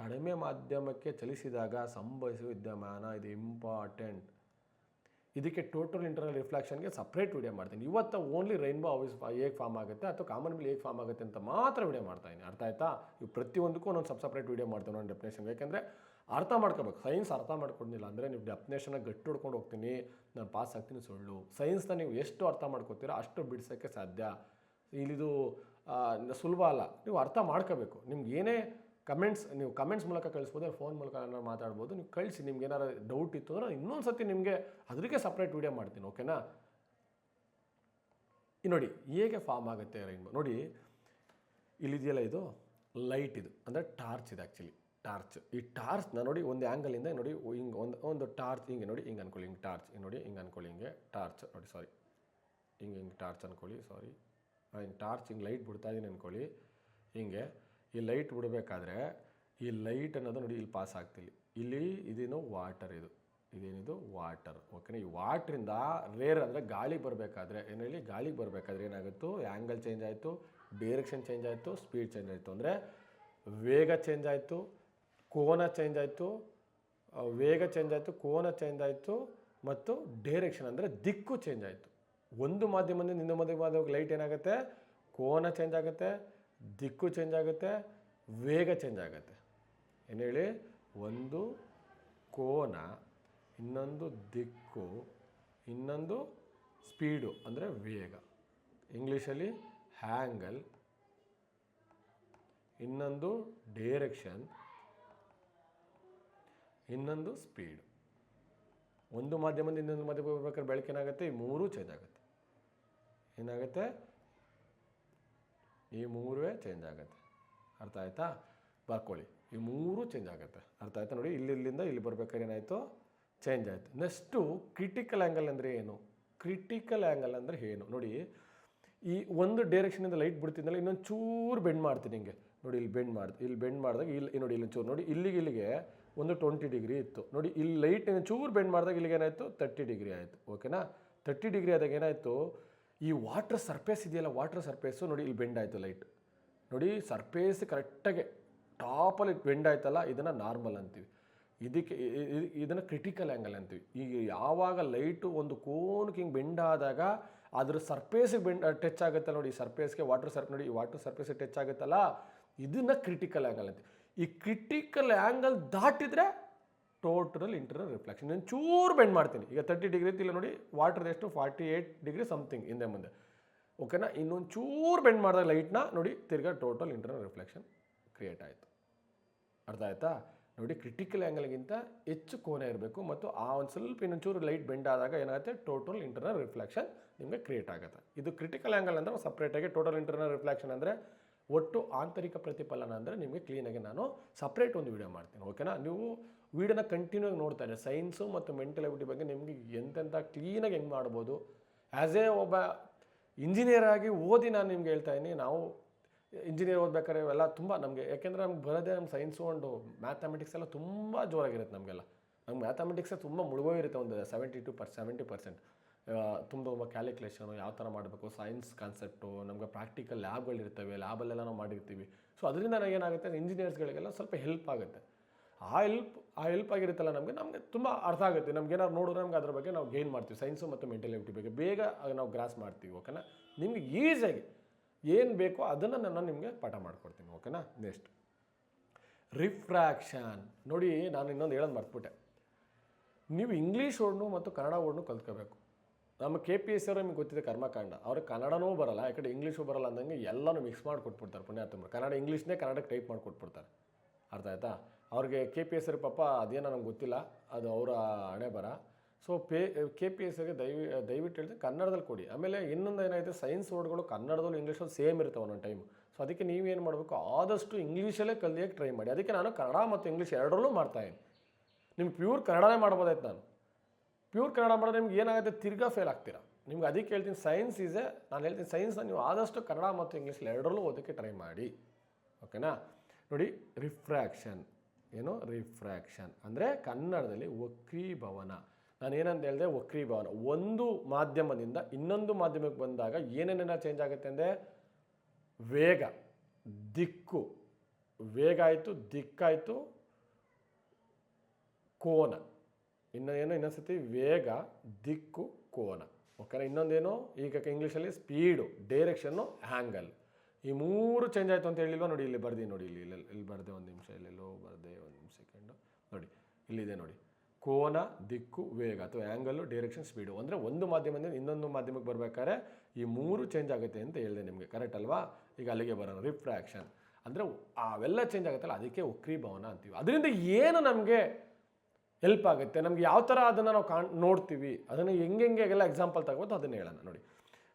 ಕಡಿಮೆ ಮಾಧ್ಯಮಕ್ಕೆ ಚಲಿಸಿದಾಗ ಸಂಭವಿಸುವ ವಿದ್ಯಮಾನ, ಇದು ಇಂಪಾರ್ಟೆಂಟ್ ಇದಕ್ಕೆ ಟೋಟಲ್ ಇಂಟರ್ನಲ್ ರಿಫ್ಲೆಕ್ಷನ್ಗೆ ಸಪ್ರೇಟ್ ವಿಡಿಯೋ ಮಾಡ್ತೀನಿ. ಇವತ್ತು ಓನ್ಲಿ ರೈನ್ಬೋ ಆವಿಸ್ ಹೇಗೆ ಫಾರ್ಮ್ ಆಗುತ್ತೆ ಅಥವಾ ಕಾಮನ್ ಬಿಲ್ ಹೇಗೆ ಫಾರ್ಮ್ ಆಗುತ್ತೆ ಅಂತ ಮಾತ್ರ ವಿಡಿಯೋ ಮಾಡ್ತಾ ಇದ್ದೀನಿ. ಅರ್ಥ ಆಯ್ತಾ? ಇವು ಪ್ರತಿಯೊಂದಕ್ಕೂ ಒಂದೊಂದು ಸಬ್ ಸಪ್ರೇಟ್ ವಿಡಿಯೋ ಮಾಡ್ತೀನಿ ನಾನು ಡೆಫಿನೇಷನ್ ಯಾಕೆಂದರೆ ಅರ್ಥ ಮಾಡ್ಕೋಬೇಕು. ಸೈನ್ಸ್ ಅರ್ಥ ಮಾಡ್ಕೊಂಡಿಲ್ಲ ಅಂದರೆ ನೀವು ಡೆಫಿನೇಷನ್ನ ಗಟ್ಟಿ ಹೊಡ್ಕೊಂಡು ಹೋಗ್ತೀನಿ. ನಾನು ಪಾಸ್ ಆಗ್ತೀನಿ ಸುಳ್ಳು. ಸೈನ್ಸ್ನ ನೀವು ಎಷ್ಟು ಅರ್ಥ ಮಾಡ್ಕೋತೀರೋ ಅಷ್ಟು ಬಿಡಿಸೋಕ್ಕೆ ಸಾಧ್ಯ. ಇಲ್ಲಿದು ಸುಲಭ ಅಲ್ಲ. ನೀವು ಅರ್ಥ ಮಾಡ್ಕೋಬೇಕು. ನಿಮ್ಗೆ ಏನೇ ಕಮೆಂಟ್ಸ್ ನೀವು ಕಮೆಂಟ್ಸ್ ಮೂಲಕ ಕಳಿಸ್ಬೋದು ಫೋನ್ ಮೂಲಕ ಏನಾರು ಮಾತಾಡ್ಬೋದು, ನೀವು ಕಳಿಸಿ, ನಿಮ್ಗೆ ಏನಾರು ಡೌಟ್ ಇತ್ತು ಅಂದ್ರೆ ಇನ್ನೊಂದು ಸತಿ ನಿಮಗೆ ಅದಕ್ಕೆ ಸಪ್ರೇಟ್ ವಿಡಿಯೋ ಮಾಡ್ತೀನಿ ಓಕೆನಾ ಈ ನೋಡಿ, ಹೇಗೆ ಫಾರ್ಮ್ ಆಗುತ್ತೆ ರೈನ್ಬೋ ನೋಡಿ, ಇಲ್ಲಿದೆಯಲ್ಲ ಇದು? ಲೈಟ್ ಇದು. ಅಂದರೆ ಟಾರ್ಚ್ ಇದು ಆ್ಯಕ್ಚುಲಿ ಟಾರ್ಚ್ ಈ ಟಾರ್ಚ್ನ ನೋಡಿ ಒಂದು ಆ್ಯಂಗಲಿಂದ ನೋಡಿ ಹಿಂಗೆ ಒಂದು ಒಂದು ಟಾರ್ಚ್ ಹಿಂಗೆ ನೋಡಿ, ಹಿಂಗೆ ಅನ್ಕೊಳ್ಳಿ, ಹಿಂಗೆ ಟಾರ್ಚ್ ಹಿಂಗೆ ನೋಡಿ, ಹಿಂಗೆ ಅನ್ಕೊಳ್ಳಿ, ಹಿಂಗೆ ಟಾರ್ಚ್ ನೋಡಿ ಸಾರಿ ಹಿಂಗೆ ಹಿಂಗೆ ಟಾರ್ಚ್ ಅನ್ಕೊಳ್ಳಿ ಸಾರಿ ಹಿಂಗೆ ಟಾರ್ಚ್ ಹಿಂಗೆ ಲೈಟ್ ಬಿಡ್ತಾ ಇದೀನಿ ಅನ್ಕೊಳ್ಳಿ. ಹಿಂಗೆ. ಈ ಲೈಟ್ ಬಿಡಬೇಕಾದ್ರೆ ಈ ಲೈಟ್ ಅನ್ನೋದು ನೋಡಿ ಇಲ್ಲಿ ಪಾಸ್ ಆಗ್ತಿಲ್ಲ. ಇಲ್ಲಿ ಇದೇನು ವಾಟರ್ ಇದು. ಇದೇನಿದು? ವಾಟರ್. ಓಕೆನಾ ಈ ವಾಟ್ರಿಂದ ರೇರ್ ಅಂದರೆ ಗಾಳಿ ಬರಬೇಕಾದ್ರೆ, ಏನು ಹೇಳಿ? ಗಾಳಿಗೆ ಬರಬೇಕಾದ್ರೆ ಏನಾಗುತ್ತೆ? ಆ್ಯಂಗಲ್ ಚೇಂಜ್ ಆಯಿತು ಡೈರೆಕ್ಷನ್ ಚೇಂಜ್ ಆಯಿತು ಸ್ಪೀಡ್ ಚೇಂಜ್ ಆಯಿತು. ಅಂದರೆ ವೇಗ ಚೇಂಜ್ ಆಯಿತು, ಕೋನ ಚೇಂಜ್ ಆಯಿತು ವೇಗ ಚೇಂಜ್ ಆಯಿತು, ಕೋನ ಚೇಂಜ್ ಆಯಿತು, ಮತ್ತು ಡೈರೆಕ್ಷನ್ ಅಂದರೆ ದಿಕ್ಕು ಚೇಂಜ್ ಆಯಿತು. ಒಂದು ಮಾಧ್ಯಮದಿಂದ ಇನ್ನೊಂದು ಮಾಧ್ಯಮ ಲೈಟ್ ಏನಾಗುತ್ತೆ? ಕೋನ ಚೇಂಜ್ ಆಗುತ್ತೆ. ದಿಕ್ಕು ಚೇಂಜ್ ಆಗುತ್ತೆ, ವೇಗ ಚೇಂಜ್ ಆಗುತ್ತೆ. ಏನು ಹೇಳಿ? ಒಂದು ಕೋನ, ಇನ್ನೊಂದು ದಿಕ್ಕು, ಇನ್ನೊಂದು ಸ್ಪೀಡು ಅಂದರೆ ವೇಗ. ಇಂಗ್ಲೀಷಲ್ಲಿ ಹ್ಯಾಂಗಲ್ ಇನ್ನೊಂದು ಡೈರೆಕ್ಷನ್ ಇನ್ನೊಂದು ಸ್ಪೀಡ್ ಒಂದು ಮಾಧ್ಯಮದಿಂದ ಇನ್ನೊಂದು ಮಾಧ್ಯಮ ಬರ್ಬೇಕಾದ್ರೆ ಬೆಳಕೇನಾಗುತ್ತೆ, ಈ ಮೂರೂ ಚೇಂಜ್ ಆಗುತ್ತೆ. ಏನಾಗುತ್ತೆ? ಈ ಮೂರುವೇ ಚೇಂಜ್ ಆಗುತ್ತೆ. ಅರ್ಥ ಆಯ್ತಾ? ಬರ್ಕೊಳ್ಳಿ. ಈ ಮೂರು ಚೇಂಜ್ ಆಗುತ್ತೆ. ಅರ್ಥ ಆಯ್ತಾ ನೋಡಿ? ಇಲ್ಲಿ, ಇಲ್ಲಿಂದ ಇಲ್ಲಿ ಬರ್ಬೇಕಾದ್ರೆ ಏನಾಯಿತು? ಚೇಂಜ್ ಆಯಿತು. ನೆಕ್ಸ್ಟು ಕ್ರಿಟಿಕಲ್ ಆ್ಯಂಗಲ್ ಅಂದರೆ ಏನು? ಕ್ರಿಟಿಕಲ್ ಆ್ಯಂಗಲ್ ಅಂದರೆ ಏನು? ನೋಡಿ, ಈ ಒಂದು ಡೈರೆಕ್ಷನಿಂದ ಲೈಟ್ ಬಿಡ್ತಿದ್ದಲ್ಲ ಇನ್ನೊಂದು ಚೂರು ಬೆಂಡ್ ಮಾಡ್ತೀನಿ ಹಿಂಗೆ. ನೋಡಿ, ಇಲ್ಲಿ ಬೆಂಡ್ ಮಾಡ್ತೀನಿ ಇಲ್ಲಿ ಬೆಂಡ್ ಮಾಡಿದಾಗ ಇಲ್ಲಿ ನೋಡಿ ಇಲ್ಲಿ ಚೂರು. ನೋಡಿ, ಇಲ್ಲಿಗೆ ಇಲ್ಲಿಗೆ ಒಂದು ಟ್ವೆಂಟಿ ಡಿಗ್ರಿ ಇತ್ತು. ನೋಡಿ, ಇಲ್ಲಿ ಲೈಟ್ ಚೂರು ಬೆಂಡ್ ಮಾಡಿದಾಗ ಇಲ್ಲಿಗೆ ಏನಾಯಿತು? ತರ್ಟಿ ಡಿಗ್ರಿ ಆಯಿತು. ಓಕೆನಾ ತರ್ಟಿ ಡಿಗ್ರಿ ಆದಾಗ ಏನಾಯಿತು? ಈ ವಾಟರ್ ಸರ್ಫೇಸ್ ಇದೆಯಲ್ಲ ವಾಟರ್ ಸರ್ಫೇಸು ನೋಡಿ ಇಲ್ಲಿ ಬೆಂಡ್ ಆಯಿತು ಲೈಟ್ ನೋಡಿ ಸರ್ಫೇಸ್ ಕರೆಕ್ಟಾಗಿ ಟಾಪಲ್ಲಿ ಬೆಂಡ್ ಆಯ್ತಲ್ಲ, ಇದನ್ನು ನಾರ್ಮಲ್ ಅಂತೀವಿ. ಇದಕ್ಕೆ ಇದನ್ನು ಕ್ರಿಟಿಕಲ್ ಆ್ಯಂಗಲ್ ಅಂತೀವಿ. ಈಗ ಯಾವಾಗ ಲೈಟು ಒಂದು ಕೋನಕ್ಕೆ ಹಿಂಗೆ ಬೆಂಡ್ ಆದಾಗ ಅದ್ರ ಸರ್ಫೇಸಿಗೆ ಬೆಂಡ್ ಟಚ್ ಆಗುತ್ತೆ ನೋಡಿ ಸರ್ಫೇಸ್ಗೆ ವಾಟರ್ ಸರ್ಫ್ ನೋಡಿ ಈ ವಾಟರ್ ಸರ್ಫೇಸಿಗೆ ಟಚ್ ಆಗುತ್ತಲ್ಲ, ಇದನ್ನು ಕ್ರಿಟಿಕಲ್ ಆ್ಯಂಗಲ್ ಅಂತೀವಿ. ಈ ಕ್ರಿಟಿಕಲ್ ಆ್ಯಂಗಲ್ ದಾಟಿದ್ರೆ ಟೋಟಲ್ ಇಂಟರ್ನಲ್ ರಿಫ್ಲೆಕ್ಷನ್ ನಾನು ಚೂರು ಬೆಂಡ್ ಮಾಡ್ತೀನಿ. ಈಗ ತರ್ಟಿ ಡಿಗ್ರಿ ಇಲ್ಲ ನೋಡಿ ವಾಟರ್ ಎಷ್ಟು? ಫಾರ್ಟಿ ಏಯ್ಟ್ ಡಿಗ್ರಿ ಸಮಥಿಂಗ್ ಹಿಂದೆ ಮುಂದೆ. ಓಕೆನಾ ಇನ್ನೊಂದು ಚೂರು ಬೆಂಡ್ ಮಾಡಿದಾಗ ಲೈಟ್ನ ನೋಡಿ ತಿರ್ಗಾ ಟೋಟಲ್ ಇಂಟರ್ನಲ್ ರಿಫ್ಲೆಕ್ಷನ್ ಕ್ರಿಯೇಟ್ ಆಯಿತು. ಅರ್ಥ ಆಯಿತಾ? ನೋಡಿ ಕ್ರಿಟಿಕಲ್ ಆ್ಯಂಗಲ್ಗಿಂತ ಹೆಚ್ಚು ಕೋನ ಇರಬೇಕು ಮತ್ತು ಆ ಒಂದು ಸ್ವಲ್ಪ ಇನ್ನೊಂಚೂರು ಲೈಟ್ ಬೆಂಡ್ ಆದಾಗ ಏನಾಗುತ್ತೆ? ಟೋಟಲ್ ಇಂಟರ್ನಲ್ ರಿಫ್ಲೆಕ್ಷನ್ ನಿಮಗೆ ಕ್ರಿಯೇಟ್ ಆಗುತ್ತೆ. ಇದು ಕ್ರಿಟಿಕಲ್ ಆ್ಯಂಗಲ್ ಅಂದರೆ ಸಪ್ರೇಟಾಗಿ ಟೋಟಲ್ ಇಂಟರ್ನಲ್ ರಿಫ್ಲೆಕ್ಷನ್ ಅಂದರೆ ಒಟ್ಟು ಆಂತರಿಕ ಪ್ರತಿಫಲನ ಅಂದರೆ ನಿಮಗೆ ಕ್ಲೀನಾಗಿ ನಾನು ಸಪ್ರೇಟ್ ಒಂದು ವಿಡಿಯೋ ಮಾಡ್ತೀನಿ. ಓಕೆನಾ ನೀವು ವಿಡಿಯೋನ ಕಂಟಿನ್ಯೂ ಆಗಿ ನೋಡ್ತಾ ಇದ್ದಾರೆ. ಸೈನ್ಸು ಮತ್ತು ಮೆಂಟಲ್ ಎಬಿಲಿಟಿ ಬಗ್ಗೆ ನಿಮಗೆ ಎಂತೆಂಥ ಕ್ಲೀನಾಗಿ ಹೆಂಗೆ ಮಾಡ್ಬೋದು? ಆ್ಯಸ್ ಎ ಒಬ್ಬ ಇಂಜಿನಿಯರ್ ಆಗಿ ಓದಿ ನಾನು ನಿಮ್ಗೆ ಹೇಳ್ತಾ ಇದ್ದೀನಿ, ನಾವು ಇಂಜಿನಿಯರ್ ಓದ್ಬೇಕಾದ್ರೆ ಇವೆಲ್ಲ ತುಂಬ ನಮಗೆ, ಯಾಕೆಂದರೆ ನಮ್ಗೆ ಬರೋದೇ ನಮ್ಮ ಸೈನ್ಸು ಒಂದು ಮ್ಯಾಥಮೆಟಿಕ್ಸ್ ಎಲ್ಲ ತುಂಬ ಜೋರಾಗಿರುತ್ತೆ ನಮಗೆಲ್ಲ. ನಮ್ಗೆ ಮ್ಯಾಥಮೆಟಿಕ್ಸೇ ತುಂಬ ಮುಳುಗೋಗಿರುತ್ತೆ ಒಂದು seventy two per seventy percent ತುಂಬ ಒಬ್ಬ ಕ್ಯಾಲ್ಕುಲೇಷನು ಯಾವ ಥರ ಮಾಡಬೇಕು ಸೈನ್ಸ್ ಕಾನ್ಸೆಪ್ಟು ನಮಗೆ ಪ್ರಾಕ್ಟಿಕಲ್ ಲ್ಯಾಬ್ಗಳಿರ್ತವೆ ಲ್ಯಾಬಲ್ಲೆಲ್ಲ ನಾವು ಮಾಡಿರ್ತೀವಿ. ಸೊ ಅದರಿಂದ ಏನಾಗುತ್ತೆ ಇಂಜಿನಿಯರ್ಸ್ಗಳಿಗೆಲ್ಲ ಸ್ವಲ್ಪ ಹೆಲ್ಪ್ ಆಗುತ್ತೆ. ಆ ಹೆಲ್ಪ್ ಆ ಹೆಲ್ಪ್ ಆಗಿರುತ್ತಲ್ಲ ನಮಗೆ ನಮಗೆ ತುಂಬ ಅರ್ಥ ಆಗುತ್ತೆ. ನಮ್ಗೆ ಏನಾದ್ರು ನೋಡಿದ್ರೆ ನಮ್ಗೆ ಅದ್ರ ಬಗ್ಗೆ ನಾವು ಗೇನ್ ಮಾಡ್ತೀವಿ. ಸೈನ್ಸು ಮತ್ತು ಮೆಂಟಲಿಟಿ ಬಗ್ಗೆ ಬೇಗ ನಾವು ಗ್ರಾಸ್ ಮಾಡ್ತೀವಿ ಓಕೆನಾ ನಿಮ್ಗೆ ಈಸಿಯಾಗಿ ಏನು ಬೇಕೋ ಅದನ್ನು ನಾನು ನಿಮಗೆ ಪಾಠ ಮಾಡ್ಕೊಡ್ತೀನಿ ಓಕೆನಾ ನೆಕ್ಸ್ಟ್ ರಿಫ್ರಾಕ್ಷನ್ ನೋಡಿ, ನಾನು ಇನ್ನೊಂದು ಹೇಳೋದು ಮರ್ತ್ಬಿಟ್ಟೆ. ನೀವು ಇಂಗ್ಲೀಷ್ ವರ್ಡ್ನು ಮತ್ತು ಕನ್ನಡ ವರ್ಡ್ನು ಕಲ್ತ್ಕೋಬೇಕು. ನಮ್ಮ ಕೆ ಪಿ ಎಸ್ ಅವರು ನಿಮ್ಗೆ ಗೊತ್ತಿದೆ ಕರ್ಮಕಾಂಡ. ಅವ್ರಿಗೆ ಕನ್ನಡನೂ ಬರಲ್ಲ ಯಾಕಡೆ ಇಂಗ್ಲೀಷು ಬರಲ್ಲ ಅಂದಂಗೆ ಎಲ್ಲನೂ ಮಿಕ್ಸ್ ಮಾಡಿ ಕೊಟ್ಬಿಡ್ತಾರೆ ಪುಣ್ಯಾತ್ಮರು. ಕನ್ನಡ ಇಂಗ್ಲೀಷ್ನೇ ಕನ್ನಡಕ್ಕೆ ಟೈಪ್ ಮಾಡಿ ಕೊಟ್ಬಿಡ್ತಾರೆ ಅರ್ಥ ಆಯ್ತಾ? ಅವ್ರಿಗೆ ಕೆ ಪಿ ಎಸ್ ಆರ್ ಪಾಪ ಅದೇನೋ ನಂಗೆ ಗೊತ್ತಿಲ್ಲ. ಅದು ಅವರ ಹಣೆ ಬರ. So pay K P S ಆರ್ಗೆ ದಯವಿ, ದಯವಿಟ್ಟು ಹೇಳ್ತೀನಿ ಕನ್ನಡದಲ್ಲಿ ಕೊಡಿ. ಆಮೇಲೆ ಇನ್ನೊಂದು ಏನಾಯಿತು ಸೈನ್ಸ್ ವರ್ಡ್ಗಳು ಕನ್ನಡದಲ್ಲೂ ಇಂಗ್ಲೀಷಲ್ಲಿ ಸೇಮ್ ಇರ್ತವೆ ಒಂದೊಂದು ಟೈಮ್ ಸೊ ಅದಕ್ಕೆ ನೀವೇನು ಮಾಡಬೇಕು, ಆದಷ್ಟು ಇಂಗ್ಲೀಷಲ್ಲೇ ಕಲಿಯೋಕ್ಕೆ ಟ್ರೈ ಮಾಡಿ. ಅದಕ್ಕೆ ನಾನು ಕನ್ನಡ ಮತ್ತು ಇಂಗ್ಲೀಷ್ ಎರಡರಲ್ಲೂ ಮಾಡ್ತಾಯಿದ್ದೀನಿ ನಿಮ್ಗೆ ಪ್ಯೂರ್ ಕನ್ನಡನೇ ಮಾಡ್ಬೋದಾಯ್ತು ನಾನು. ಪ್ಯೂರ್ ಕನ್ನಡ ಮಾಡಿದ್ರೆ ನಿಮ್ಗೆ ಏನಾಗುತ್ತೆ, ತಿರ್ಗಾ ಫೇಲ್ ಆಗ್ತೀರಾ. ನಿಮ್ಗೆ ಅದಕ್ಕೆ ಹೇಳ್ತೀನಿ ಸೈನ್ಸ್ ಈಸೆ ನಾನು ಹೇಳ್ತೀನಿ ಸೈನ್ಸ್ನ ನೀವು ಆದಷ್ಟು ಕನ್ನಡ ಮತ್ತು ಇಂಗ್ಲೀಷ್ ಎರಡರಲ್ಲೂ ಓದೋಕ್ಕೆ ಟ್ರೈ ಮಾಡಿ. ಓಕೆನಾ ನೋಡಿ ರಿಫ್ರಾಕ್ಷನ್ ಏನು ರಿಫ್ರಾಕ್ಷನ್. ಅಂದರೆ ಕನ್ನಡದಲ್ಲಿ ವಕ್ರೀಭವನ. ನಾನು ಏನಂತ ಹೇಳಿದೆ, ವಕ್ರೀಭವನ. ಒಂದು ಮಾಧ್ಯಮದಿಂದ ಇನ್ನೊಂದು ಮಾಧ್ಯಮಕ್ಕೆ ಬಂದಾಗ ಏನೇನೆಲ್ಲ ಚೇಂಜ್ ಆಗುತ್ತೆ ಅಂದರೆ ವೇಗ, ದಿಕ್ಕು. ವೇಗ ಆಯಿತು, ದಿಕ್ಕಾಯಿತು, ಕೋನ. ಇನ್ನು ಏನೋ ಇನ್ನೊಂದ್ಸತಿ ವೇಗ, ದಿಕ್ಕು, ಕೋನ. ಓಕೆನಾ? ಇನ್ನೊಂದೇನು? ಈಗ ಇಂಗ್ಲೀಷಲ್ಲಿ ಸ್ಪೀಡು ಡೈರೆಕ್ಷನ್ನು ಹ್ಯಾಂಗಲ್ ಈ ಮೂರು ಚೇಂಜ್ ಆಯಿತು ಅಂತ ಹೇಳಿಲ್ವಾ? ನೋಡಿ, ಇಲ್ಲಿ ಬರ್ದಿ, ನೋಡಿ, ಇಲ್ಲಿ ಇಲ್ಲಿ ಇಲ್ಲಿ ಬರ್ದೆ ಒಂದು ನಿಮಿಷ ಇಲ್ಲೆಲ್ಲೋ ಬರ್ದೆ ಒಂದು ಸೆಕೆಂಡು ನೋಡಿ ಇಲ್ಲಿದೆ ನೋಡಿ. ಕೋನ, ದಿಕ್ಕು, ವೇಗ ಅಥವಾ ಆ್ಯಂಗಲ್ಲು ಡೈರೆಕ್ಷನ್ ಸ್ಪೀಡು ಅಂದರೆ ಒಂದು ಮಾಧ್ಯಮದಿಂದ ಇನ್ನೊಂದು ಮಾಧ್ಯಮಕ್ಕೆ ಬರಬೇಕಾದ್ರೆ ಈ ಮೂರು ಚೇಂಜ್ ಆಗುತ್ತೆ ಅಂತ ಹೇಳಿದೆ ನಿಮಗೆ. ಕರೆಕ್ಟ್ ಅಲ್ವಾ? ಈಗ ಅಲ್ಲಿಗೆ ಬರೋಣ. ರಿಫ್ರಾಕ್ಷನ್ ಅಂದರೆ ಅವೆಲ್ಲ ಚೇಂಜ್ ಆಗುತ್ತಲ್ಲ, ಅದಕ್ಕೆ ವಕ್ರೀಭವನ ಅಂತೀವಿ. ಅದರಿಂದ ಏನು ನಮಗೆ ಹೆಲ್ಪ್ ಆಗುತ್ತೆ? ನಮ್ಗೆ ಯಾವ ಥರ ಅದನ್ನು ನಾವು ಕಾಣ್, ನೋಡ್ತೀವಿ? ಅದನ್ನು ಹೆಂಗೆ ಎಲ್ಲ ಎಕ್ಸಾಂಪಲ್ ತಗೋದು ಅದನ್ನು ಹೇಳೋಣ. ನೋಡಿ.